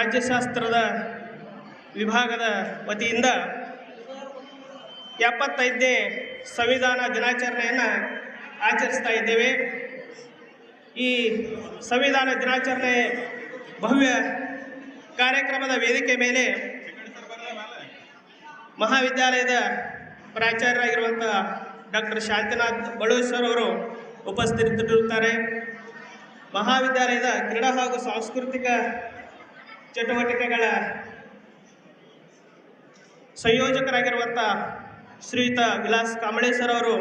ರಾಜ್ಯಶಾಸ್ತ್ರದ ವಿಭಾಗದ ವತಿಯಿಂದ ಎಪ್ಪತ್ತೈದನೇ ಸಂವಿಧಾನ ದಿನಾಚರಣೆಯನ್ನು ಆಚರಿಸ್ತಾ ಇದ್ದೇವೆ. ಈ ಸಂವಿಧಾನ ದಿನಾಚರಣೆ ಭವ್ಯ ಕಾರ್ಯಕ್ರಮದ ವೇದಿಕೆ ಮೇಲೆ ಮಹಾವಿದ್ಯಾಲಯದ ಪ್ರಾಚಾರ್ಯರಾಗಿರುವಂಥ ಡಾಕ್ಟರ್ ಶಾಂತಿನಾಥ್ ಬಳುವೇಶ್ವರ್ ಅವರು ಉಪಸ್ಥಿತರಿರುತ್ತಾರೆ. ಮಹಾವಿದ್ಯಾಲಯದ ಕ್ರೀಡಾ ಹಾಗೂ ಸಾಂಸ್ಕೃತಿಕ ಚಟುವಟಿಕೆಗಳ ಸಂಯೋಜಕರಾಗಿರುವಂಥ ಶ್ರೀಯುತ ವಿಲಾಸ್ ಸರ್ ಅವರು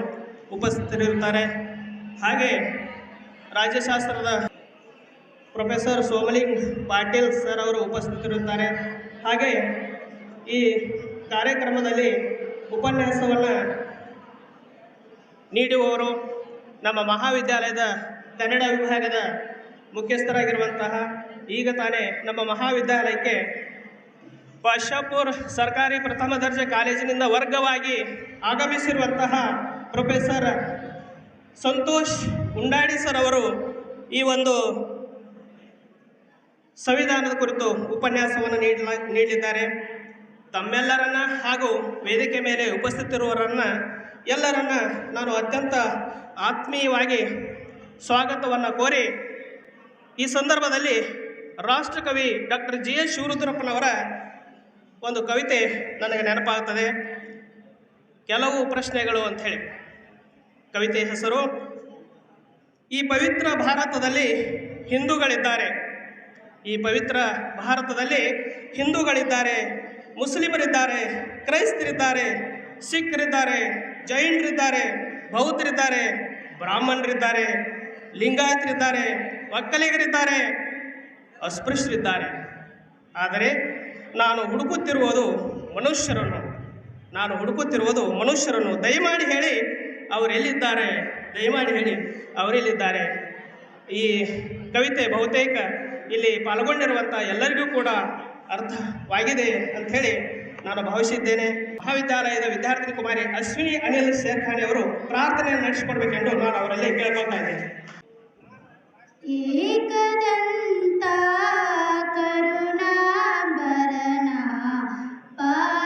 ಉಪಸ್ಥಿತರಿರುತ್ತಾರೆ. ಹಾಗೆ ರಾಜ್ಯಶಾಸ್ತ್ರದ ಪ್ರೊಫೆಸರ್ ಸೋಮಲಿಂಗ್ ಪಾಟೀಲ್ ಸರ್ ಅವರು ಉಪಸ್ಥಿತರಿರುತ್ತಾರೆ. ಹಾಗೆ ಈ ಕಾರ್ಯಕ್ರಮದಲ್ಲಿ ಉಪನ್ಯಾಸವನ್ನು ನೀಡುವವರು ನಮ್ಮ ಮಹಾವಿದ್ಯಾಲಯದ ಕನ್ನಡ ವಿಭಾಗದ ಮುಖ್ಯಸ್ಥರಾಗಿರುವಂತಹ ಈಗ ತಾನೇ ನಮ್ಮ ಮಹಾವಿದ್ಯಾಲಯಕ್ಕೆ ಬಾಷಾಪುರ್ ಸರ್ಕಾರಿ ಪ್ರಥಮ ದರ್ಜೆ ಕಾಲೇಜಿನಿಂದ ವರ್ಗವಾಗಿ ಆಗಮಿಸಿರುವಂತಹ ಪ್ರೊಫೆಸರ್ ಸಂತೋಷ್ ಉಂಡಾಡಿ ಸರ್ ಅವರು ಈ ಒಂದು ಸಂವಿಧಾನದ ಕುರಿತು ಉಪನ್ಯಾಸವನ್ನು ನೀಡಲ ನೀಡಿದ್ದಾರೆ ತಮ್ಮೆಲ್ಲರನ್ನ ಹಾಗೂ ವೇದಿಕೆ ಮೇಲೆ ಉಪಸ್ಥಿತಿರುವವರನ್ನು ಎಲ್ಲರನ್ನ ನಾನು ಅತ್ಯಂತ ಆತ್ಮೀಯವಾಗಿ ಸ್ವಾಗತವನ್ನು ಕೋರಿ ಈ ಸಂದರ್ಭದಲ್ಲಿ ರಾಷ್ಟ್ರಕವಿ ಡಾಕ್ಟರ್ ಜಿ ಎಸ್ ಶಿವರುದ್ರಪ್ಪನವರ ಒಂದು ಕವಿತೆ ನನಗೆ ನೆನಪಾಗುತ್ತದೆ ಕೆಲವು ಪ್ರಶ್ನೆಗಳು ಅಂತ ಹೇಳಿ. ಕವಿತೆ ಹೆಸರು, ಈ ಪವಿತ್ರ ಭಾರತದಲ್ಲಿ ಹಿಂದೂಗಳಿದ್ದಾರೆ. ಈ ಪವಿತ್ರ ಭಾರತದಲ್ಲಿ ಹಿಂದೂಗಳಿದ್ದಾರೆ. ಮುಸ್ಲಿಮರಿದ್ದಾರೆ, ಕ್ರೈಸ್ತರಿದ್ದಾರೆ ಸಿಖ್ರಿದ್ದಾರೆ ಜೈನರಿದ್ದಾರೆ, ಬೌದ್ಧರಿದ್ದಾರೆ, ಬ್ರಾಹ್ಮಣರಿದ್ದಾರೆ, ಲಿಂಗಾಯತರಿದ್ದಾರೆ, ಒಕ್ಕಲಿಗರಿದ್ದಾರೆ ಅಸ್ಪೃಶ್ಯರಿದ್ದಾರೆ. ಆದರೆ ನಾನು ಹುಡುಕುತ್ತಿರುವುದು ಮನುಷ್ಯರನ್ನು, ನಾನು ಹುಡುಕುತ್ತಿರುವುದು ಮನುಷ್ಯರನ್ನು. ದಯಮಾಡಿ ಹೇಳಿ, ಅವರೆಲ್ಲಿದ್ದಾರೆ? ದಯಮಾಡಿ ಹೇಳಿ, ಅವರೆಲ್ಲಿದ್ದಾರೆ? ಈ ಕವಿತೆ ಬಹುತೇಕ ಇಲ್ಲಿ ಪಾಲ್ಗೊಂಡಿರುವಂಥ ಎಲ್ಲರಿಗೂ ಕೂಡ ಅರ್ಥವಾಗಿದೆ ಅಂಥೇಳಿ ನಾನು ಭಾವಿಸಿದ್ದೇನೆ. ಮಹಾವಿದ್ಯಾಲಯದ ವಿದ್ಯಾರ್ಥಿನಿ ಕುಮಾರಿ ಅಶ್ವಿನಿ ಅನಿಲ್ ಸೇರ್ಖಾನೆ ಅವರು ಪ್ರಾರ್ಥನೆಯನ್ನು ನಡೆಸಿಕೊಡ್ಬೇಕೆಂದು ನಾನು ಅವರಲ್ಲಿ ಕೇಳ್ಕೊಳ್ತಾ ಇದ್ದೇನೆ. एक करुणा बरना पा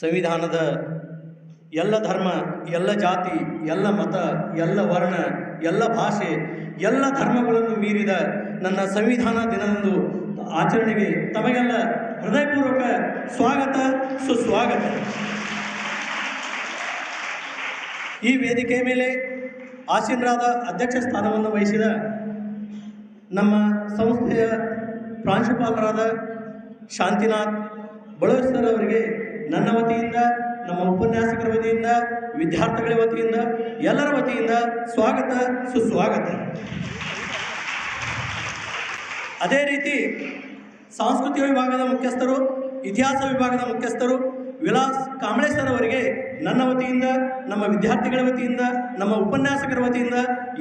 ಸಂವಿಧಾನದ ಎಲ್ಲ ಧರ್ಮ, ಎಲ್ಲ ಜಾತಿ, ಎಲ್ಲ ಮತ, ಎಲ್ಲ ವರ್ಣ, ಎಲ್ಲ ಭಾಷೆ, ಎಲ್ಲ ಧರ್ಮಗಳನ್ನು ಮೀರಿದ ನನ್ನ ಸಂವಿಧಾನ ದಿನದಂದು ಆಚರಣೆಗೆ ತಮಗೆಲ್ಲ ಹೃದಯಪೂರ್ವಕ ಸ್ವಾಗತ, ಸುಸ್ವಾಗತ. ಈ ವೇದಿಕೆಯ ಮೇಲೆ ಆಸೀನರಾದ ಅಧ್ಯಕ್ಷ ಸ್ಥಾನವನ್ನು ವಹಿಸಿದ ನಮ್ಮ ಸಂಸ್ಥೆಯ ಪ್ರಾಂಶುಪಾಲರಾದ ಶಾಂತಿನಾಥ್ ಬಳೋಸ್ಕರ್ ಅವರಿಗೆ ನನ್ನ ವತಿಯಿಂದ, ನಮ್ಮ ಉಪನ್ಯಾಸಕರ ವತಿಯಿಂದ, ವಿದ್ಯಾರ್ಥಿಗಳ ವತಿಯಿಂದ, ಎಲ್ಲರ ವತಿಯಿಂದ ಸ್ವಾಗತ, ಸುಸ್ವಾಗತ. ಅದೇ ರೀತಿ ಸಾಂಸ್ಕೃತಿಕ ವಿಭಾಗದ ಮುಖ್ಯಸ್ಥರು, ಇತಿಹಾಸ ವಿಭಾಗದ ಮುಖ್ಯಸ್ಥರು, ವಿಲಾಸ್ ಕಾಮಳೇಶ್ವರ್ ಅವರಿಗೆ ನನ್ನ ವತಿಯಿಂದ, ನಮ್ಮ ವಿದ್ಯಾರ್ಥಿಗಳ ವತಿಯಿಂದ, ನಮ್ಮ ಉಪನ್ಯಾಸಕರ ವತಿಯಿಂದ,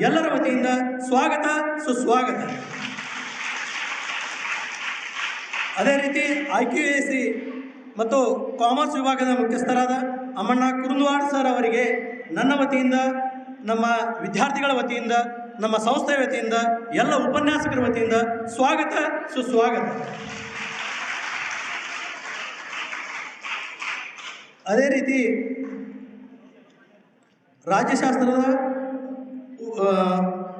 ಎಲ್ಲರ ವತಿಯಿಂದ ಸ್ವಾಗತ, ಸುಸ್ವಾಗತ. ಅದೇ ರೀತಿ ಐ ಕ್ಯೂ ಎ ಸಿ ಮತ್ತು ಕಾಮರ್ಸ್ ವಿಭಾಗದ ಮುಖ್ಯಸ್ಥರಾದ ಅಮ್ಮಣ್ಣ ಕುರುಂದ್ವಾಡ್ ಸರ್ ಅವರಿಗೆ ನನ್ನ ವತಿಯಿಂದ, ನಮ್ಮ ವಿದ್ಯಾರ್ಥಿಗಳ ವತಿಯಿಂದ, ನಮ್ಮ ಸಂಸ್ಥೆಯ ವತಿಯಿಂದ, ಎಲ್ಲ ಉಪನ್ಯಾಸಕರ ವತಿಯಿಂದ ಸ್ವಾಗತ, ಸುಸ್ವಾಗತ. ಅದೇ ರೀತಿ ರಾಜ್ಯಶಾಸ್ತ್ರದ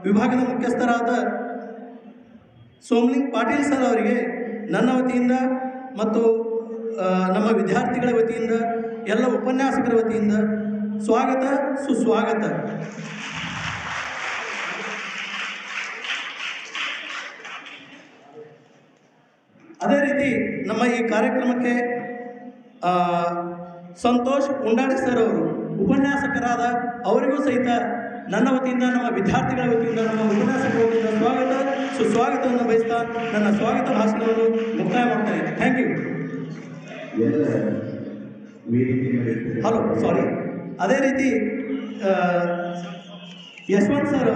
ವಿಭಾಗದ ಮುಖ್ಯಸ್ಥರಾದ ಸೋಮಲಿಂಗ್ ಪಾಟೀಲ್ ಸರ್ ಅವರಿಗೆ ನನ್ನ ವತಿಯಿಂದ ಮತ್ತು ನಮ್ಮ ವಿದ್ಯಾರ್ಥಿಗಳ ವತಿಯಿಂದ, ಎಲ್ಲ ಉಪನ್ಯಾಸಕರ ವತಿಯಿಂದ ಸ್ವಾಗತ, ಸುಸ್ವಾಗತ. ಅದೇ ರೀತಿ ನಮ್ಮ ಈ ಕಾರ್ಯಕ್ರಮಕ್ಕೆ ಸಂತೋಷ್ ಉಂಡಾಡಿ ಸರ್ ಅವರು, ಉಪನ್ಯಾಸಕರಾದ ಅವರಿಗೂ ಸಹಿತ ನನ್ನ ವತಿಯಿಂದ, ನಮ್ಮ ವಿದ್ಯಾರ್ಥಿಗಳ ವತಿಯಿಂದ, ನಮ್ಮ ಉಪನ್ಯಾಸಕರ ವತಿಯಿಂದ ಸ್ವಾಗತ, ಸುಸ್ವಾಗತವನ್ನು ಬಯಸ್ತಾ ನನ್ನ ಸ್ವಾಗತ ಭಾಷಣವನ್ನು ಮುಕ್ತಾಯ ಮಾಡ್ತೇನೆ ಥ್ಯಾಂಕ್ ಯು ಹಲೋ ಸಾರಿ ಅದೇ ರೀತಿ ಯಶವಂತ್ ಸರ್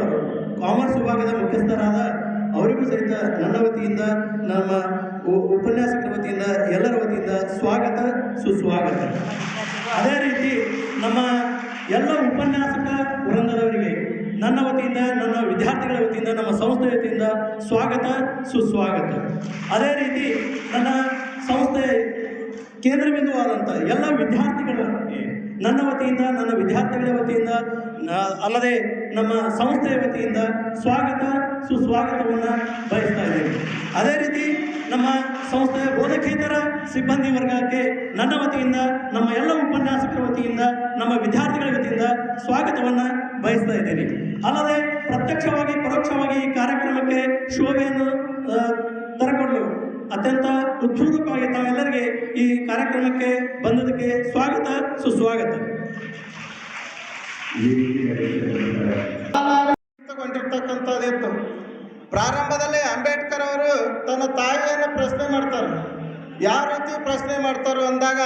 ಕಾಮರ್ಸ್ ವಿಭಾಗದ ಮುಖ್ಯಸ್ಥರಾದ ಅವರಿಗೂ ಸಹಿತ ನನ್ನ ವತಿಯಿಂದ, ನಮ್ಮ ಉಪನ್ಯಾಸಕರ ವತಿಯಿಂದ, ಎಲ್ಲರ ವತಿಯಿಂದ ಸ್ವಾಗತ, ಸುಸ್ವಾಗತ. ಅದೇ ರೀತಿ, ನಮ್ಮ ಎಲ್ಲ ಉಪನ್ಯಾಸಕ ವೃಂದದವರಿಗೆ, ನನ್ನ ವತಿಯಿಂದ, ನನ್ನ ವಿದ್ಯಾರ್ಥಿಗಳ ವತಿಯಿಂದ, ನಮ್ಮ ಸಂಸ್ಥೆ ವತಿಯಿಂದ ಸ್ವಾಗತ, ಸುಸ್ವಾಗತ. ಅದೇ ರೀತಿ, ನನ್ನ ಸಂಸ್ಥೆ ಕೇಂದ್ರ ಬಿಂದುವಾದಂಥ ಎಲ್ಲ ವಿದ್ಯಾರ್ಥಿಗಳ ನನ್ನ ವತಿಯಿಂದ ನನ್ನ ವಿದ್ಯಾರ್ಥಿಗಳ ವತಿಯಿಂದ ಅಲ್ಲದೆ ನಮ್ಮ ಸಂಸ್ಥೆಯ ವತಿಯಿಂದ ಸ್ವಾಗತ ಸುಸ್ವಾಗತವನ್ನು ಬಯಸ್ತಾ ಇದ್ದೇನೆ. ಅದೇ ರೀತಿ ನಮ್ಮ ಸಂಸ್ಥೆಯ ಬೋಧಕೇತರ ಸಿಬ್ಬಂದಿ ವರ್ಗಕ್ಕೆ ನನ್ನ ವತಿಯಿಂದ ನಮ್ಮ ಎಲ್ಲ ಉಪನ್ಯಾಸಕರ ವತಿಯಿಂದ ನಮ್ಮ ವಿದ್ಯಾರ್ಥಿಗಳ ವತಿಯಿಂದ ಸ್ವಾಗತವನ್ನು ಬಯಸ್ತಾ ಇದ್ದೇನೆ. ಅಲ್ಲದೆ ಪ್ರತ್ಯಕ್ಷವಾಗಿ ಪರೋಕ್ಷವಾಗಿ ಈ ಕಾರ್ಯಕ್ರಮಕ್ಕೆ ಶೋಭೆಯನ್ನು ಆ, ತರಕೊಡಲು ಅತ್ಯಂತ ಉತ್ಸುಕವಾಗಿ ತಾವೆಲ್ಲರಿಗೆ ಈ ಕಾರ್ಯಕ್ರಮಕ್ಕೆ ಬಂದದಕ್ಕೆ ಸ್ವಾಗತ ಸುಸ್ವಾಗತ. ಕೊಂಡಿರ್ತಕ್ಕಂಥದ್ದಿತ್ತು ಪ್ರಾರಂಭದಲ್ಲಿ ಅಂಬೇಡ್ಕರ್ ಅವರು ತನ್ನ ತಾಯಿಯನ್ನು ಪ್ರಶ್ನೆ ಮಾಡ್ತಾರೆ. ಯಾವ ರೀತಿ ಪ್ರಶ್ನೆ ಮಾಡ್ತಾರೋ ಅಂದಾಗ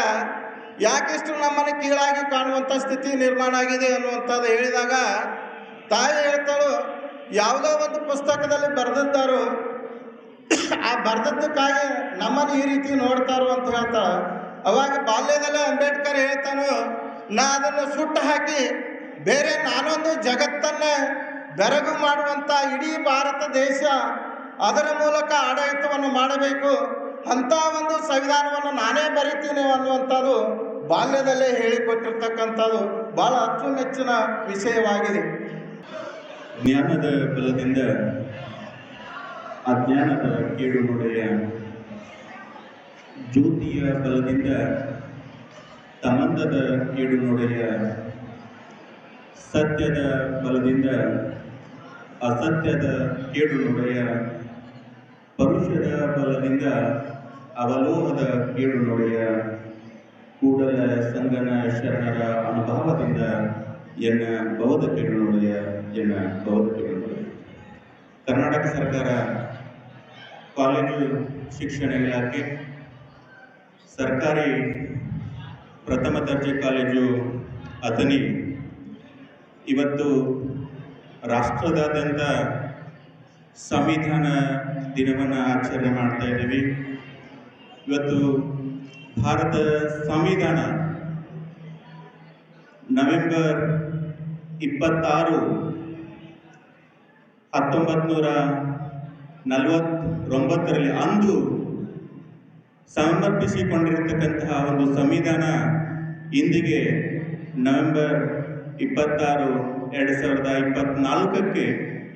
ಯಾಕಿಷ್ಟು ನಮ್ಮನ್ನು ಕೀಳಾಗಿ ಕಾಣುವಂಥ ಸ್ಥಿತಿ ನಿರ್ಮಾಣ ಆಗಿದೆ ಅನ್ನುವಂಥದ್ದು ಹೇಳಿದಾಗ ತಾಯಿ ಹೇಳ್ತಾಳು ಯಾವುದೋ ಒಂದು ಪುಸ್ತಕದಲ್ಲಿ ಬರೆದಿದ್ದಾರೋ ಆ ಬರ್ದದ್ದಕ್ಕಾಗಿ ನಮ್ಮನ್ನು ಈ ರೀತಿ ನೋಡ್ತಾರೋ ಅಂತ ಹೇಳ್ತಾಳೆ. ಅವಾಗ ಬಾಲ್ಯದಲ್ಲೇ ಅಂಬೇಡ್ಕರ್ ಹೇಳ್ತಾನು, ನಾ ಅದನ್ನು ಸುಟ್ಟು ಹಾಕಿ ಬೇರೆ ನಾನೊಂದು ಜಗತ್ತನ್ನ ಬೆರಗು ಮಾಡುವಂಥ ಇಡೀ ಭಾರತ ದೇಶ ಅದರ ಮೂಲಕ ಆಡಳಿತವನ್ನು ಮಾಡಬೇಕು, ಅಂತ ಒಂದು ಸಂವಿಧಾನವನ್ನು ನಾನೇ ಬರಿತೀನಿ ಅನ್ನುವಂಥದ್ದು ಬಾಲ್ಯದಲ್ಲೇ ಹೇಳಿಕೊಟ್ಟಿರ್ತಕ್ಕಂಥದ್ದು ಭಾಳ ಅಚ್ಚುಮೆಚ್ಚಿನ ವಿಷಯವಾಗಿದೆ. ಜ್ಞಾನದ ಬಲದಿಂದ ಅಜ್ಞಾನದ ಕೇಡು ನೋಡೆಯ ಜ್ಯೋತಿಯ ಬಲದಿಂದ ಸಂಬಂಧದ ಕೇಡು ನೋಡೆಯ ಸತ್ಯದ ಬಲದಿಂದ ಅಸತ್ಯದ ಕೇಡು ನೋಡೆಯ ಪರುಷದ ಬಲದಿಂದ ಅವಲೋಹದ ಕೇಡು ನೋಡೆಯ ಕೂಡಲ ಸಂಗನ ಶರಣರ ಅನುಭವದಿಂದ ಎನ್ನ ಬೌದ್ಧ ಕೇಳು ನೋಡೆಯ ಎನ್ನ ಬೌದ್ಧ ಕೇಳು ನೋಡೆಯ ಕರ್ನಾಟಕ ಸರ್ಕಾರ ಕಾಲೇಜು ಶಿಕ್ಷಣ ಇಲಾಖೆ ಸರ್ಕಾರಿ ಪ್ರಥಮ ದರ್ಜೆ ಕಾಲೇಜು ಅಥನಿ ಇವತ್ತು ರಾಷ್ಟ್ರದಾದ್ಯಂತ ಸಂವಿಧಾನ ದಿನವನ್ನು ಆಚರಣೆ ಮಾಡ್ತಾ ಇದ್ದೀವಿ. ಇವತ್ತು ಭಾರತ ಸಂವಿಧಾನ ನವೆಂಬರ್ ಇಪ್ಪತ್ತಾರು ಹತ್ತೊಂಬತ್ತು ನೂರ ನಲವತ್ತೊಂಬತ್ತರಲ್ಲಿ ಅಂದು ಸಮರ್ಪಿಸಿಕೊಂಡಿರತಕ್ಕಂತಹ ಒಂದು ಸಂವಿಧಾನ ಇಂದಿಗೆ ನವೆಂಬರ್ ಇಪ್ಪತ್ತಾರು, ಎರಡು ಸಾವಿರದ ಇಪ್ಪತ್ನಾಲ್ಕಕ್ಕೆ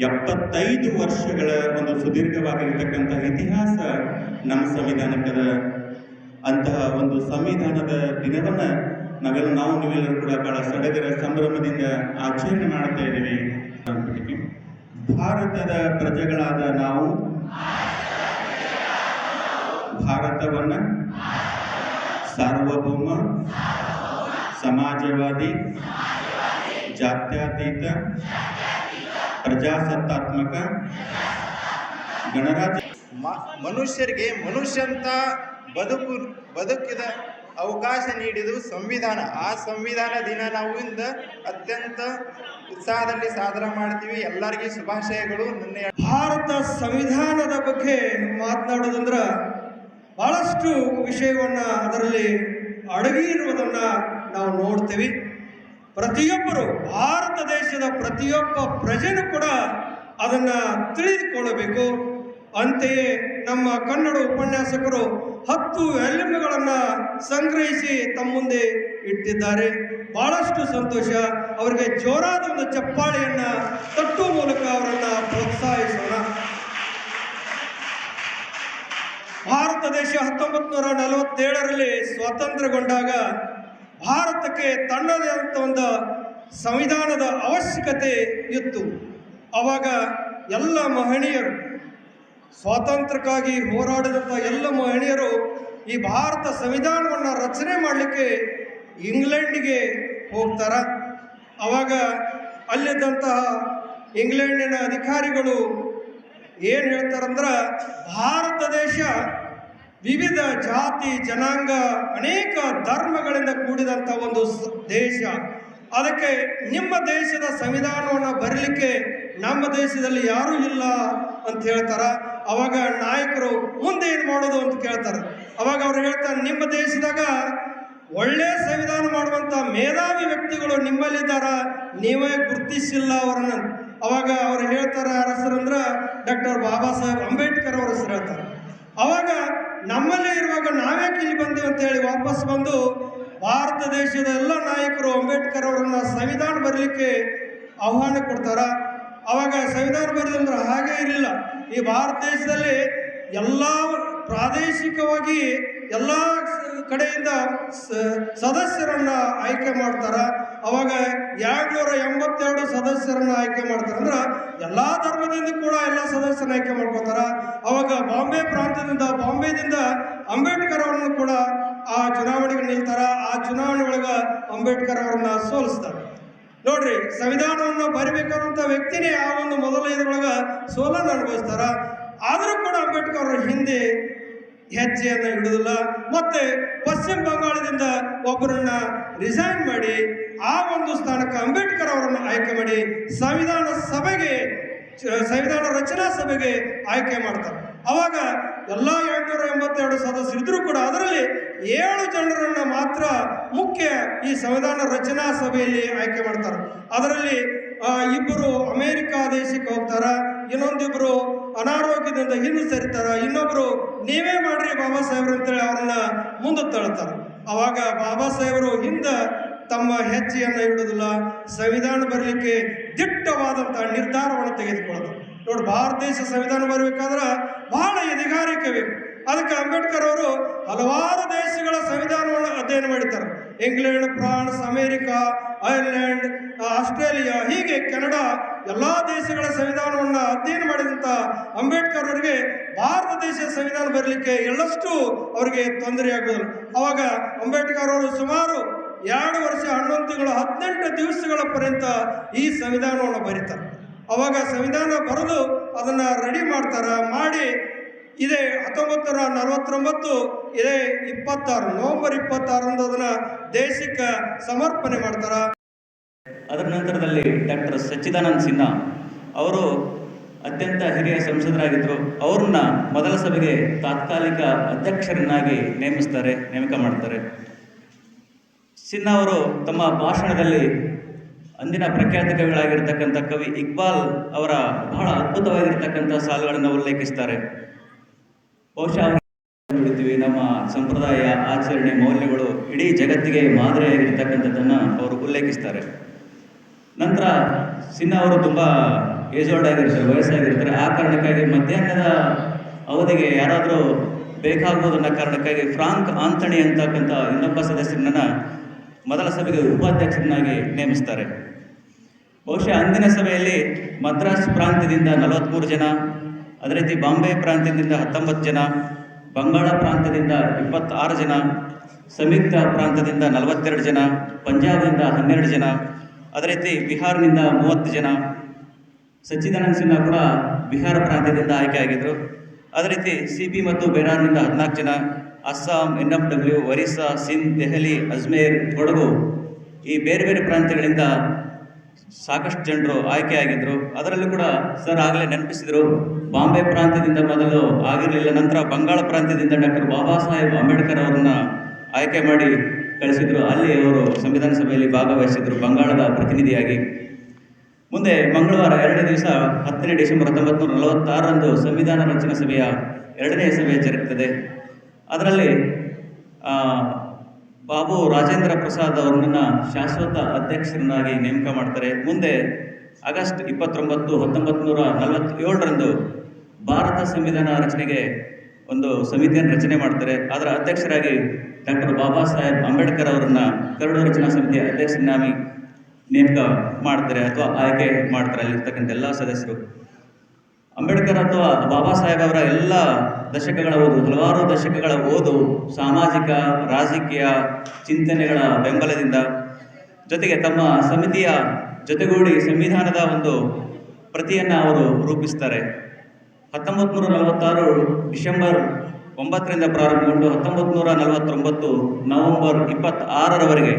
ಎಪ್ಪತ್ತೈದು ವರ್ಷಗಳ ಒಂದು ಸುದೀರ್ಘವಾಗಿರತಕ್ಕಂತಹ ಇತಿಹಾಸ ನಮ್ಮ ಸಂವಿಧಾನಕ್ಕದ ಅಂತಹ ಒಂದು ಸಂವಿಧಾನದ ದಿನವನ್ನು ನಾವೆಲ್ಲ ನಾವು ನೀವೆಲ್ಲರೂ ಕೂಡ ಬಹಳ ಸಡಗರ ಸಂಭ್ರಮದಿಂದ ಆಚರಣೆ ಮಾಡ್ತಾ ಇದ್ದೀವಿ. ಭಾರತದ ಪ್ರಜೆಗಳಾದ ನಾವು ಭಾರತವನ್ನು ಸಾರ್ವಭೌಮ ಸಮಾಜವಾದಿ ಜಾತ್ಯತೀತ ಪ್ರಜಾಸತ್ತಾತ್ಮಕ ಗಣರಾಜ್ಯ ಮನುಷ್ಯರಿಗೆ ಮನುಷ್ಯಂತ ಬದುಕು ಬದುಕಿದ ಅವಕಾಶ ನೀಡಿದು ಸಂವಿಧಾನ. ಆ ಸಂವಿಧಾನ ದಿನ ನಾವು ಇಂದ ಅತ್ಯಂತ ಉತ್ಸಾಹದಲ್ಲಿ ಸಾಧನೆ ಮಾಡ್ತೀವಿ. ಎಲ್ಲರಿಗೂ ಶುಭಾಶಯಗಳು. ನನ್ನ ಭಾರತ ಸಂವಿಧಾನದ ಬಗ್ಗೆ ಮಾತನಾಡೋದಂದ್ರೆ ಬಹಳಷ್ಟು ವಿಷಯವನ್ನು ಅದರಲ್ಲಿ ಅಡಗಿ ಇರುವುದನ್ನು ನಾವು ನೋಡ್ತೀವಿ. ಪ್ರತಿಯೊಬ್ಬರು, ಭಾರತ ದೇಶದ ಪ್ರತಿಯೊಬ್ಬ ಪ್ರಜೆನೂ ಕೂಡ ಅದನ್ನು ತಿಳಿದುಕೊಳ್ಳಬೇಕು. ಅಂತೆಯೇ ನಮ್ಮ ಕನ್ನಡ ಉಪನ್ಯಾಸಕರು ಹತ್ತು ಎಲ್ಎಂಗಳನ್ನು ಸಂಗ್ರಹಿಸಿ ತಮ್ಮ ಮುಂದೆ ಇಟ್ಟಿದ್ದಾರೆ. ಬಹಳಷ್ಟು ಸಂತೋಷ. ಅವರಿಗೆ ಜೋರಾದ ಒಂದು ಚಪ್ಪಾಳೆಯನ್ನು ತಟ್ಟುವ ಮೂಲಕ ಅವರನ್ನು ಪ್ರೋತ್ಸಾಹಿಸೋಣ. ಭಾರತ ದೇಶ ಹತ್ತೊಂಬತ್ತು ನೂರ ನಲವತ್ತೇಳರಲ್ಲಿ ಸ್ವಾತಂತ್ರ್ಯಗೊಂಡಾಗ ಭಾರತಕ್ಕೆ ತನ್ನದೇ ಆದಂಥ ಒಂದು ಸಂವಿಧಾನದ ಅವಶ್ಯಕತೆ ಇತ್ತು. ಅವಾಗ ಎಲ್ಲ ಮಹನೀಯರು ಸ್ವಾತಂತ್ರ್ಯಕ್ಕಾಗಿ ಹೋರಾಡಿದಂಥ ಎಲ್ಲ ಮಹಿಳೆಯರು ಈ ಭಾರತ ಸಂವಿಧಾನವನ್ನು ರಚನೆ ಮಾಡಲಿಕ್ಕೆ ಇಂಗ್ಲೆಂಡಿಗೆ ಹೋಗ್ತಾರ. ಅವಾಗ ಅಲ್ಲಿದ್ದಂತಹ ಇಂಗ್ಲೆಂಡಿನ ಅಧಿಕಾರಿಗಳು ಏನು ಹೇಳ್ತಾರಂದ್ರೆ, ಭಾರತ ದೇಶ ವಿವಿಧ ಜಾತಿ, ಜನಾಂಗ, ಅನೇಕ ಧರ್ಮಗಳಿಂದ ಕೂಡಿದಂಥ ಒಂದು ದೇಶ. ಅದಕ್ಕೆ ನಿಮ್ಮ ದೇಶದ ಸಂವಿಧಾನವನ್ನು ಬರಲಿಕ್ಕೆ ನಮ್ಮ ದೇಶದಲ್ಲಿ ಯಾರೂ ಇಲ್ಲ ಅಂತ ಹೇಳ್ತಾರ. ಅವಾಗ ನಾಯಕರು ಮುಂದೆ ಏನು ಮಾಡೋದು ಅಂತ ಕೇಳ್ತಾರೆ. ಅವಾಗ ಅವ್ರು ಹೇಳ್ತಾರೆ, ನಿಮ್ಮ ದೇಶದಾಗ ಒಳ್ಳೆ ಸಂವಿಧಾನ ಮಾಡುವಂಥ ಮೇಧಾವಿ ವ್ಯಕ್ತಿಗಳು ನಿಮ್ಮಲ್ಲಿದ್ದಾರ ನೀವೇ ಗುರುತಿಸಿಲ್ಲ ಅವ್ರನ್ನ. ಅವಾಗ ಅವ್ರು ಹೇಳ್ತಾರ ಅಂದ್ರೆ ಡಾಕ್ಟರ್ ಬಾಬಾ ಸಾಹೇಬ್ ಅಂಬೇಡ್ಕರ್ ಅವ್ರ ಹೆಸರು ಹೇಳ್ತಾರೆ. ಅವಾಗ ನಮ್ಮಲ್ಲೇ ಇರುವಾಗ ನಾವ್ಯಾಕೆ ಇಲ್ಲಿ ಬಂದೆವು ಅಂತ ಹೇಳಿ ವಾಪಸ್ ಬಂದು ಭಾರತ ದೇಶದ ಎಲ್ಲ ನಾಯಕರು ಅಂಬೇಡ್ಕರ್ ಅವರನ್ನ ಸಂವಿಧಾನ ಬರಲಿಕ್ಕೆ ಆಹ್ವಾನ ಕೊಡ್ತಾರ. ಅವಾಗ ಸಂವಿಧಾನ ಬರೆದಂದ್ರೆ ಹಾಗೆ ಇರಲಿಲ್ಲ. ಈ ಭಾರತ ದೇಶದಲ್ಲಿ ಎಲ್ಲ ಪ್ರಾದೇಶಿಕವಾಗಿ ಎಲ್ಲ ಕಡೆಯಿಂದ ಸದಸ್ಯರನ್ನ ಆಯ್ಕೆ ಮಾಡ್ತಾರ. ಅವಾಗ ಎರಡ್ನೂರ ಎಂಬತ್ತೆರಡು ಸದಸ್ಯರನ್ನ ಆಯ್ಕೆ ಮಾಡ್ತಾರ. ಅಂದ್ರೆ ಎಲ್ಲಾ ಧರ್ಮದಿಂದ ಕೂಡ ಎಲ್ಲ ಸದಸ್ಯರನ್ನ ಆಯ್ಕೆ ಮಾಡ್ಕೋತಾರ. ಅವಾಗ ಬಾಂಬೆ ಪ್ರಾಂತ್ಯದಿಂದ, ಬಾಂಬೆದಿಂದ ಅಂಬೇಡ್ಕರ್ ಅವರನ್ನು ಕೂಡ ಆ ಚುನಾವಣೆಗೆ ನಿಲ್ತಾರ. ಆ ಚುನಾವಣೆ ಒಳಗೆ ಅಂಬೇಡ್ಕರ್ ಅವರನ್ನ ಸೋಲಿಸ್ತಾರೆ. ನೋಡ್ರಿ, ಸಂವಿಧಾನವನ್ನು ಬರಿಬೇಕಾದಂಥ ವ್ಯಕ್ತಿನೇ ಆ ಒಂದು ಮೊದಲ ಇದ್ರೊಳಗ ಸೋಲನ್ನು ಅನುಭವಿಸ್ತಾರ. ಆದರೂ ಕೂಡ ಅಂಬೇಡ್ಕರ್ ಅವರ ಹಿಂದೆ ಹೆಜ್ಜೆಯನ್ನು ಹಿಡಿದಿಲ್ಲ. ಮತ್ತೆ ಪಶ್ಚಿಮ ಬಂಗಾಳದಿಂದ ಒಬ್ಬರನ್ನ ರಿಸೈನ್ ಮಾಡಿ, ಆ ಒಂದು ಸ್ಥಾನಕ್ಕೆ ಅಂಬೇಡ್ಕರ್ ಅವರನ್ನು ಆಯ್ಕೆ ಮಾಡಿ ಸಂವಿಧಾನ ಸಭೆಗೆ, ಸಂವಿಧಾನ ರಚನಾ ಸಭೆಗೆ ಆಯ್ಕೆ ಮಾಡ್ತಾರೆ. ಅವಾಗ ಎಲ್ಲ ಎರಡುನೂರ ಎಂಬತ್ತೆರಡು ಸದಸ್ಯರು ಇದ್ರೂ ಕೂಡ ಅದರಲ್ಲಿ ಏಳು ಜನರನ್ನು ಮಾತ್ರ ಮುಖ್ಯ ಈ ಸಂವಿಧಾನ ರಚನಾ ಸಭೆಯಲ್ಲಿ ಆಯ್ಕೆ ಮಾಡ್ತಾರೆ. ಅದರಲ್ಲಿ ಇಬ್ಬರು ಅಮೇರಿಕಾ ದೇಶಕ್ಕೆ ಹೋಗ್ತಾರ ಇನ್ನೊಂದಿಬ್ಬರು ಅನಾರೋಗ್ಯದಿಂದ ಹಿಂದೆ ಸರಿತಾರ ಇನ್ನೊಬ್ಬರು ನೀವೇ ಮಾಡ್ರಿ ಬಾಬಾ ಸಾಹೇಬ್ರು ಅಂತೇಳಿ ಅವ್ರನ್ನ ಮುಂದೆ ತಳ್ತಾರೆ. ಅವಾಗ ಬಾಬಾ ಸಾಹೇಬರು ಹಿಂದೆ ತಮ್ಮ ಹೆಜ್ಜೆಯನ್ನು ಇಡುವುದಿಲ್ಲ ಸಂವಿಧಾನ ಬರಲಿಕ್ಕೆ ದಿಟ್ಟವಾದಂಥ ನಿರ್ಧಾರವನ್ನು ತೆಗೆದುಕೊಳ್ಳೋದು. ನೋಡಿ, ಭಾರತ ದೇಶ ಸಂವಿಧಾನ ಬರಬೇಕಾದ್ರೆ ಬಹಳ ಎದಿಗಾರಿಕೆ ಬೇಕು. ಅದಕ್ಕೆ ಅಂಬೇಡ್ಕರ್ ಅವರು ಹಲವಾರು ದೇಶಗಳ ಸಂವಿಧಾನವನ್ನು ಅಧ್ಯಯನ ಮಾಡಿದ್ದಾರೆ. England, France, America, Ireland Australia, ಹೀಗೆ ಕೆನಡಾ, ಎಲ್ಲ ದೇಶಗಳ ಸಂವಿಧಾನವನ್ನು ಅಧ್ಯಯನ ಮಾಡಿದಂಥ ಅಂಬೇಡ್ಕರ್ ಅವರಿಗೆ ಭಾರತ ದೇಶದ ಸಂವಿಧಾನ ಬರಲಿಕ್ಕೆ ಎಳ್ಳಷ್ಟು ಅವರಿಗೆ ತೊಂದರೆ ಆಗೋದಿಲ್ಲ. ಅವಾಗ ಅಂಬೇಡ್ಕರ್ ಅವರು ಸುಮಾರು ಎರಡು ವರ್ಷ ಹನ್ನೊಂದು ತಿಂಗಳು ಹದಿನೆಂಟು ದಿವಸಗಳ ಪರ್ಯಂತ ಈ ಸಂವಿಧಾನವನ್ನು ಬರೀತಾರೆ. ಅವಾಗ ಸಂವಿಧಾನ ಬರೆದು ಅದನ್ನು ರೆಡಿ ಮಾಡ್ತಾರೆ. ಮಾಡಿ ಇದೇ ಹತ್ತೊಂಬತ್ತು ನೂರ ನಲವತ್ತೊಂಬತ್ತು, ಇದೇ ಇಪ್ಪತ್ತಾರು, ನವಂಬರ್ ಇಪ್ಪತ್ತಾರಂದು ಅದನ್ನು ದೇಶಕ್ಕೆ ಸಮರ್ಪಣೆ ಮಾಡ್ತಾರೆ. ಅದರ ನಂತರದಲ್ಲಿ ಡಾಕ್ಟರ್ ಸಚ್ಚಿದಾನಂದ್ ಸಿನ್ಹಾ ಅವರು ಅತ್ಯಂತ ಹಿರಿಯ ಸಂಸದರಾಗಿದ್ದರು ಅವ್ರನ್ನ ಮೊದಲ ಸಭೆಗೆ ತಾತ್ಕಾಲಿಕ ಅಧ್ಯಕ್ಷರನ್ನಾಗಿ ನೇಮಿಸ್ತಾರೆ, ನೇಮಕ ಮಾಡ್ತಾರೆ. ಸಿನ್ಹಾ ಅವರು ತಮ್ಮ ಭಾಷಣದಲ್ಲಿ ಅಂದಿನ ಪ್ರಖ್ಯಾತ ಕವಿಗಳಾಗಿರ್ತಕ್ಕಂಥ ಕವಿ ಇಕ್ಬಾಲ್ ಅವರ ಬಹಳ ಅದ್ಭುತವಾಗಿರ್ತಕ್ಕಂಥ ಸಾಲುಗಳನ್ನು ಉಲ್ಲೇಖಿಸ್ತಾರೆ. ಬಹುಶಃ ನಮ್ಮ ಸಂಪ್ರದಾಯ, ಆಚರಣೆ, ಮೌಲ್ಯಗಳು ಇಡೀ ಜಗತ್ತಿಗೆ ಮಾದರಿಯಾಗಿರ್ತಕ್ಕಂಥದ್ದನ್ನು ಅವರು ಉಲ್ಲೇಖಿಸ್ತಾರೆ. ನಂತರ ಸಿನ್ಹಾ ಅವರು ತುಂಬ ಏಜೋಲ್ಡ್ ಆಗಿರ್ತಾರೆ ವಯಸ್ಸಾಗಿರ್ತಾರೆ. ಆ ಕಾರಣಕ್ಕಾಗಿ ಮಧ್ಯಾಹ್ನದ ಅವಧಿಗೆ ಯಾರಾದರೂ ಬೇಕಾಗುವುದನ್ನ ಕಾರಣಕ್ಕಾಗಿ ಫ್ರಾಂಕ್ ಆಂಥಣಿ ಅಂತಕ್ಕಂಥ ಇನ್ನೊಬ್ಬ ಸದಸ್ಯರನ್ನ ಮೊದಲ ಸಭೆಗೆ ಉಪಾಧ್ಯಕ್ಷರನ್ನಾಗಿ ನೇಮಿಸ್ತಾರೆ. ಬಹುಶಃ ಅಂದಿನ ಸಭೆಯಲ್ಲಿ ಮದ್ರಾಸ್ ಪ್ರಾಂತ್ಯದಿಂದ ನಲವತ್ತ್ಮೂರು ಜನ, ಅದೇ ರೀತಿ ಬಾಂಬೆ ಪ್ರಾಂತ್ಯದಿಂದ ಹತ್ತೊಂಬತ್ತು ಜನ, ಬಂಗಾಳ ಪ್ರಾಂತ್ಯದಿಂದ ಇಪ್ಪತ್ತಾರು ಜನ, ಸಂಯುಕ್ತ ಪ್ರಾಂತ್ಯದಿಂದ ನಲವತ್ತೆರಡು ಜನ, ಪಂಜಾಬ್ನಿಂದ ಹನ್ನೆರಡು ಜನ, ಅದೇ ರೀತಿ ಬಿಹಾರ್ನಿಂದ ಮೂವತ್ತು ಜನ, ಸಚ್ಚಿದಾನಂದ ಸಿನ್ಹಾ ಕೂಡ ಬಿಹಾರ ಪ್ರಾಂತ್ಯದಿಂದ ಆಯ್ಕೆಯಾಗಿದ್ದರು ಅದೇ ರೀತಿ ಸಿ ಪಿ ಮತ್ತು ಬೆರಾರ್ನಿಂದ ಹದಿನಾಲ್ಕು ಜನ, Assam N F W Orissa, Sindh, Delhi, Ajmer, Kodagu ಈ ಬೇರೆ ಬೇರೆ ಪ್ರಾಂತ್ಯಗಳಿಂದ ಸಾಕಷ್ಟು ಜನರು ಆಯ್ಕೆಯಾಗಿದ್ದರು ಅದರಲ್ಲೂ ಕೂಡ ಸರ್ ಆಗಲೇ ನೆನಪಿಸಿದರು, ಬಾಂಬೆ ಪ್ರಾಂತ್ಯದಿಂದ ಮೊದಲು ಆಗಿರಲಿಲ್ಲ, ನಂತರ ಬಂಗಾಳ ಪ್ರಾಂತ್ಯದಿಂದ ಡಾಕ್ಟರ್ ಬಾಬಾ ಸಾಹೇಬ್ ಅಂಬೇಡ್ಕರ್ ಅವರನ್ನ ಆಯ್ಕೆ ಮಾಡಿ ಕಳಿಸಿದ್ರು. ಅಲ್ಲಿ ಅವರು ಸಂವಿಧಾನ ಸಭೆಯಲ್ಲಿ ಭಾಗವಹಿಸಿದರು, ಬಂಗಾಳದ ಪ್ರತಿನಿಧಿಯಾಗಿ. ಮುಂದೆ ಮಂಗಳವಾರ ಎರಡನೇ ದಿವಸ ಹತ್ತನೇ ಡಿಸೆಂಬರ್ ಹತ್ತೊಂಬತ್ತು ನೂರ ನಲವತ್ತಾರರಂದು ಸಂವಿಧಾನ ರಚನಾ ಸಭೆಯ ಎರಡನೇ ಸಭೆ ಜರುಗುತ್ತದೆ ಅದರಲ್ಲಿ ಬಾಬು ರಾಜೇಂದ್ರ ಪ್ರಸಾದ್ ಅವರನ್ನ ಶಾಶ್ವತ ಅಧ್ಯಕ್ಷರನ್ನಾಗಿ ನೇಮಕ ಮಾಡ್ತಾರೆ. ಮುಂದೆ ಆಗಸ್ಟ್ ಇಪ್ಪತ್ತೊಂಬತ್ತು ಹತ್ತೊಂಬತ್ತು ನೂರ ನಲವತ್ತೇಳರಂದು ಭಾರತ ಸಂವಿಧಾನ ರಚನೆಗೆ ಒಂದು ಸಮಿತಿಯನ್ನು ರಚನೆ ಮಾಡ್ತಾರೆ. ಅದರ ಅಧ್ಯಕ್ಷರಾಗಿ ಡಾಕ್ಟರ್ ಬಾಬಾ ಸಾಹೇಬ್ ಅಂಬೇಡ್ಕರ್ ಅವರನ್ನ ಕರಡು ರಚನಾ ಸಮಿತಿಯ ಅಧ್ಯಕ್ಷರನ್ನಾಗಿ ನೇಮಕ ಮಾಡ್ತಾರೆ ಅಥವಾ ಆಯ್ಕೆ ಮಾಡ್ತಾರೆ ಅಲ್ಲಿರ್ತಕ್ಕಂಥ ಎಲ್ಲ ಸದಸ್ಯರು. ಅಂಬೇಡ್ಕರ್ ಅಥವಾ ಬಾಬಾ ಸಾಹೇಬ್ ಅವರ ಎಲ್ಲ ದಶಕಗಳ ಓದು, ಹಲವಾರು ದಶಕಗಳ ಓದು ಸಾಮಾಜಿಕ, ರಾಜಕೀಯ ಚಿಂತನೆಗಳ ಬೆಂಬಲದಿಂದ ಜೊತೆಗೆ ತಮ್ಮ ಸಮಿತಿಯ ಜೊತೆಗೂಡಿ ಸಂವಿಧಾನದ ಒಂದು ಪ್ರತಿಯನ್ನು ಅವರು ರೂಪಿಸ್ತಾರೆ. ಹತ್ತೊಂಬತ್ತು ನೂರ ನಲವತ್ತಾರು ಡಿಸೆಂಬರ್ ಒಂಬತ್ತರಿಂದ ಪ್ರಾರಂಭಗೊಂಡು ಹತ್ತೊಂಬತ್ತು ನೂರ ನಲವತ್ತೊಂಬತ್ತು ನವೆಂಬರ್ ಇಪ್ಪತ್ತಾರರವರೆಗೆ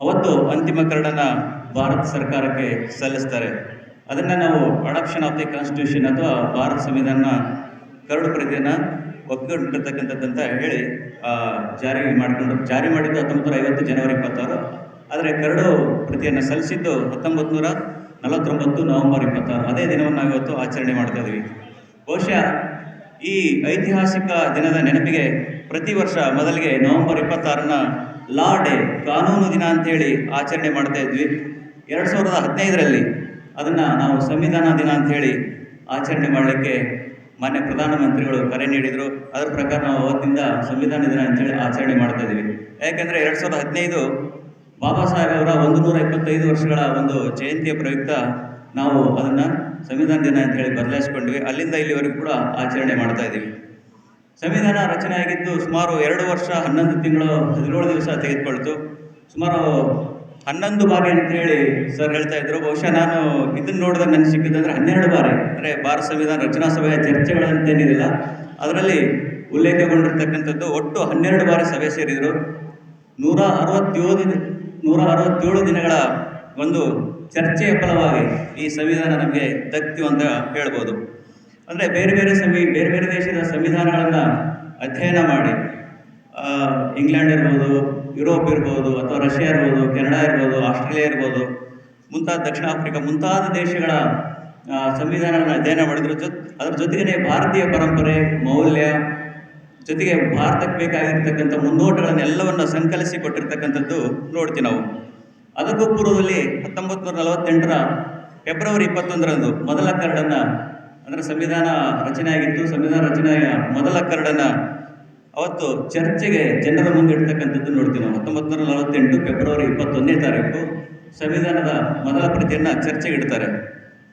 ಅವತ್ತು ಅಂತಿಮ ಕರಡನ್ನು ಭಾರತ ಸರ್ಕಾರಕ್ಕೆ ಸಲ್ಲಿಸ್ತಾರೆ. ಅದನ್ನು ನಾವು ಅಡಾಪ್ಷನ್ ಆಫ್ ದಿ ಕಾನ್ಸ್ಟಿಟ್ಯೂಷನ್ ಅಥವಾ ಭಾರತ ಸಂವಿಧಾನ ಕರಡು ಪ್ರತಿಯನ್ನು ಒಪ್ಪಿಕೊಂಡಿರ್ತಕ್ಕಂಥದ್ದಂತ ಹೇಳಿ ಜಾರಿ ಮಾಡಿಕೊಂಡು, ಜಾರಿ ಮಾಡಿದ್ದು ಹತ್ತೊಂಬತ್ತು ಐವತ್ತು ಜನವರಿ ಇಪ್ಪತ್ತಾರು. ಆದರೆ ಕರಡು ಪ್ರತಿಯನ್ನು ಸಲ್ಲಿಸಿದ್ದು ಹತ್ತೊಂಬತ್ತು ನೂರ ನಲವತ್ತೊಂಬತ್ತು ನವೆಂಬರ್ ಇಪ್ಪತ್ತಾರು. ಅದೇ ದಿನವನ್ನು ನಾವು ಇವತ್ತು ಆಚರಣೆ ಮಾಡ್ತಾ ಇದ್ದೀವಿ ಬಹುಶಃ ಈ ಐತಿಹಾಸಿಕ ದಿನದ ನೆನಪಿಗೆ ಪ್ರತಿ ವರ್ಷ ಮೊದಲಿಗೆ ನವೆಂಬರ್ ಇಪ್ಪತ್ತಾರನ್ನ ಲಾ ಡೇ, ಕಾನೂನು ದಿನ ಅಂತೇಳಿ ಆಚರಣೆ ಮಾಡ್ತಾ ಇದ್ವಿ. ಎರಡು ಸಾವಿರದ ಹದಿನೈದರಲ್ಲಿ ಅದನ್ನು ನಾವು ಸಂವಿಧಾನ ದಿನ ಅಂಥೇಳಿ ಆಚರಣೆ ಮಾಡಲಿಕ್ಕೆ ಮಾನ್ಯ ಪ್ರಧಾನಮಂತ್ರಿಗಳು ಕರೆ ನೀಡಿದರು. ಅದರ ಪ್ರಕಾರ ನಾವು ಅವತ್ತಿಂದ ಸಂವಿಧಾನ ದಿನ ಅಂತೇಳಿ ಆಚರಣೆ ಮಾಡ್ತಾ ಇದ್ದೀವಿ. ಯಾಕೆಂದರೆ ಎರಡು ಸಾವಿರದ ಹದಿನೈದು ಬಾಬಾ ಸಾಹೇಬ್ ಅವರ ಒಂದು ನೂರ ಇಪ್ಪತ್ತೈದು ವರ್ಷಗಳ ಒಂದು ಜಯಂತಿಯ ಪ್ರಯುಕ್ತ ನಾವು ಅದನ್ನು ಸಂವಿಧಾನ ದಿನ ಅಂತ ಹೇಳಿ ಬದಲಾಯಿಸ್ಕೊಂಡ್ವಿ. ಅಲ್ಲಿಂದ ಇಲ್ಲಿವರೆಗೂ ಕೂಡ ಆಚರಣೆ ಮಾಡ್ತಾ ಇದ್ದೀವಿ. ಸಂವಿಧಾನ ರಚನೆ ಆಗಿದ್ದು ಸುಮಾರು ಎರಡು ವರ್ಷ ಹನ್ನೊಂದು ತಿಂಗಳು ಹದಿನೇಳು ದಿವಸ ತೆಗೆದುಕೊಳ್ತು. ಸುಮಾರು ಹನ್ನೊಂದು ಬಾರಿ ಅಂತೇಳಿ ಸರ್ ಹೇಳ್ತಾ ಇದ್ರು. ಬಹುಶಃ ನಾನು ಇದನ್ನ ನೋಡಿದಾಗ ನನಗೆ ಅಂದ್ರೆ ಹನ್ನೆರಡು ಬಾರಿ. ಅಂದರೆ ಭಾರತ ಸಂವಿಧಾನ ರಚನಾ ಸಭೆಯ ಚರ್ಚೆಗಳಂತೇನಿದಿಲ್ಲ ಅದರಲ್ಲಿ ಉಲ್ಲೇಖಗೊಂಡಿರ್ತಕ್ಕಂಥದ್ದು ಒಟ್ಟು ಹನ್ನೆರಡು ಬಾರಿ ಸಭೆ ಸೇರಿದರು. ನೂರ ಅರವತ್ತೇಳು ದಿನ, ನೂರ ಅರವತ್ತೇಳು ದಿನಗಳ ಒಂದು ಚರ್ಚೆಯ ಫಲವಾಗಿ ಈ ಸಂವಿಧಾನ ನಮಗೆ ದಕ್ತು ಅಂತ ಹೇಳ್ಬೋದು. ಅಂದರೆ ಬೇರೆ ಬೇರೆ ಸಂವಿ, ಬೇರೆ ಬೇರೆ ದೇಶದ ಸಂವಿಧಾನಗಳನ್ನು ಅಧ್ಯಯನ ಮಾಡಿ ಇಂಗ್ಲೆಂಡ್ ಇರ್ಬೋದು ಯುರೋಪ್ ಇರ್ಬೋದು ಅಥವಾ ರಷ್ಯಾ ಇರ್ಬೋದು, ಕೆನಡಾ ಇರ್ಬೋದು, ಆಸ್ಟ್ರೇಲಿಯಾ ಇರ್ಬೋದು, ಮುಂತಾದ ದಕ್ಷಿಣ ಆಫ್ರಿಕಾ, ಮುಂತಾದ ದೇಶಗಳ ಸಂವಿಧಾನವನ್ನು ಅಧ್ಯಯನ ಮಾಡಿದ್ರ. ಜೊತೆ ಅದರ ಜೊತೆಗೇ ಭಾರತೀಯ ಪರಂಪರೆ, ಮೌಲ್ಯ, ಜೊತೆಗೆ ಭಾರತಕ್ಕೆ ಬೇಕಾಗಿರ್ತಕ್ಕಂಥ ಮುನ್ನೋಟಗಳನ್ನೆಲ್ಲವನ್ನು ಸಂಕಲಿಸಿ ಕೊಟ್ಟಿರ್ತಕ್ಕಂಥದ್ದು ನೋಡ್ತೀವಿ ನಾವು. ಅದಕ್ಕೂ ಪೂರ್ವದಲ್ಲಿ ಹತ್ತೊಂಬತ್ತು ನೂರ ನಲವತ್ತೆಂಟರ ಫೆಬ್ರವರಿ ಇಪ್ಪತ್ತೊಂದರಂದು ಮೊದಲ ಕರಡನ್ನು, ಅಂದರೆ ಸಂವಿಧಾನ ರಚನೆ ಆಗಿತ್ತು ಸಂವಿಧಾನ ರಚನೆಯ ಮೊದಲ ಕರಡನ್ನು ಅವತ್ತು ಚರ್ಚೆಗೆ ಜನರ ಮುಂದೆ ಇಡ್ತಕ್ಕಂಥದ್ದು ನೋಡ್ತೀವಿ ನಾವು. ಹತ್ತೊಂಬತ್ತು ನೂರ ನಲವತ್ತೆಂಟು ಫೆಬ್ರವರಿ ಇಪ್ಪತ್ತೊಂದನೇ ತಾರೀಕು ಸಂವಿಧಾನದ ಮೊದಲ ಪ್ರತಿಯನ್ನು ಚರ್ಚೆಗೆ ಇಡ್ತಾರೆ.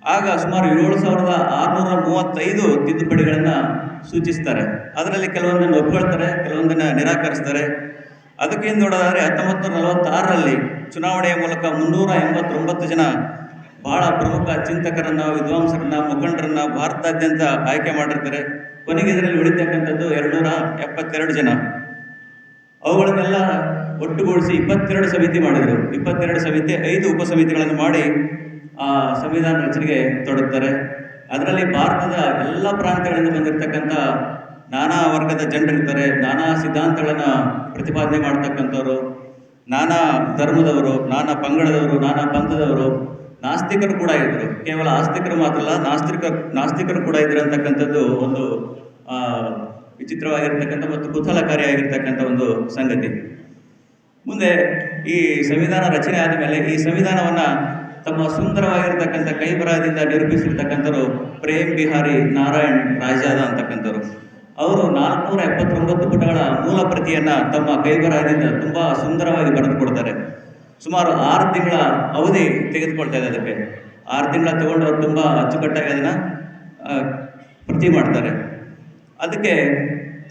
ಆಗ ಸುಮಾರು ಏಳು ಸಾವಿರದ ಆರುನೂರ ಮೂವತ್ತೈದು ತಿದ್ದುಪಡಿಗಳನ್ನು ಸೂಚಿಸ್ತಾರೆ. ಅದರಲ್ಲಿ ಕೆಲವೊಂದನ್ನು ಒಪ್ಕೊಳ್ತಾರೆ, ಕೆಲವೊಂದನ್ನು ನಿರಾಕರಿಸ್ತಾರೆ. ಅದಕ್ಕೆ ನೋಡೋದಾದರೆ ಹತ್ತೊಂಬತ್ತು ನೂರ ನಲವತ್ತಾರರಲ್ಲಿ ಚುನಾವಣೆಯ ಮೂಲಕ ಮುನ್ನೂರ ಎಂಬತ್ತೊಂಬತ್ತು ಜನ ಬಹಳ ಪ್ರಮುಖ ಚಿಂತಕರನ್ನು, ವಿದ್ವಾಂಸರನ್ನ, ಮುಖಂಡರನ್ನ ಭಾರತಾದ್ಯಂತ ಆಯ್ಕೆ ಮಾಡಿರ್ತಾರೆ. ಕೊನೆಗೆ ಇದರಲ್ಲಿ ಉಳಿತಕ್ಕಂಥದ್ದು ಎರಡುನೂರ ಎಪ್ಪತ್ತೆರಡು ಜನ. ಅವುಗಳನ್ನೆಲ್ಲ ಒಟ್ಟುಗೂಡಿಸಿ ಇಪ್ಪತ್ತೆರಡು ಸಮಿತಿ ಮಾಡಿದರು. ಇಪ್ಪತ್ತೆರಡು ಸಮಿತಿ, ಐದು ಉಪಸಮಿತಿಗಳನ್ನು ಮಾಡಿ ಆ ಸಂವಿಧಾನ ರಚನೆಗೆ ತೊಡಗುತ್ತಾರೆ ಅದರಲ್ಲಿ ಭಾರತದ ಎಲ್ಲ ಪ್ರಾಂತ್ಯಗಳಿಂದ ಬಂದಿರತಕ್ಕಂಥ ನಾನಾ ವರ್ಗದ ಜನರಿರ್ತಾರೆ. ನಾನಾ ಸಿದ್ಧಾಂತಗಳನ್ನು ಪ್ರತಿಪಾದನೆ ಮಾಡ್ತಕ್ಕಂಥವ್ರು, ನಾನಾ ಧರ್ಮದವರು, ನಾನಾ ಪಂಗಡದವರು, ನಾನಾ ಪಂಥದವರು ನಾಸ್ತಿಕರು ಕೂಡ ಇದ್ದರು ಕೇವಲ ಆಸ್ತಿಕರು ಮಾತ್ರ ಅಲ್ಲ, ನಾಸ್ತಿಕ, ನಾಸ್ತಿಕರು ಕೂಡ ಇದ್ರು ಅಂತಕ್ಕಂಥದ್ದು ಒಂದು ವಿಚಿತ್ರವಾಗಿರ್ತಕ್ಕಂಥ ಮತ್ತು ಕುತೂಹಲಕಾರಿಯಾಗಿರ್ತಕ್ಕಂಥ ಒಂದು ಸಂಗತಿ. ಮುಂದೆ ಈ ಸಂವಿಧಾನ ರಚನೆ ಆದಮೇಲೆ ಈ ಸಂವಿಧಾನವನ್ನು ತಮ್ಮ ಸುಂದರವಾಗಿರ್ತಕ್ಕಂಥ ಕೈ ಬರದಿಂದ ನಿರೂಪಿಸಿರ್ತಕ್ಕಂಥವ್ರು ಪ್ರೇಮ್ ಬಿಹಾರಿ ನಾರಾಯಣ್ ರಾಜಾದ ಅಂತಕ್ಕಂಥವ್ರು. ಅವರು ನಾಲ್ಕುನೂರ ಎಪ್ಪತ್ತೊಂಬತ್ತು ಪುಟಗಳ ಮೂಲ ಪ್ರತಿಯನ್ನು ತಮ್ಮ ಕೈಬರಹದಿಂದ ತುಂಬ ಸುಂದರವಾಗಿ ಬರೆದು ಕೊಡ್ತಾರೆ ಸುಮಾರು ಆರು ತಿಂಗಳ ಅವಧಿ ತೆಗೆದುಕೊಳ್ತಾ ಇದೆ ಅದಕ್ಕೆ. ಆರು ತಿಂಗಳ ತಗೊಂಡು ತುಂಬ ಅಚ್ಚುಕಟ್ಟಾಗಿ ಅದನ್ನು ಪ್ರತಿ ಮಾಡ್ತಾರೆ. ಅದಕ್ಕೆ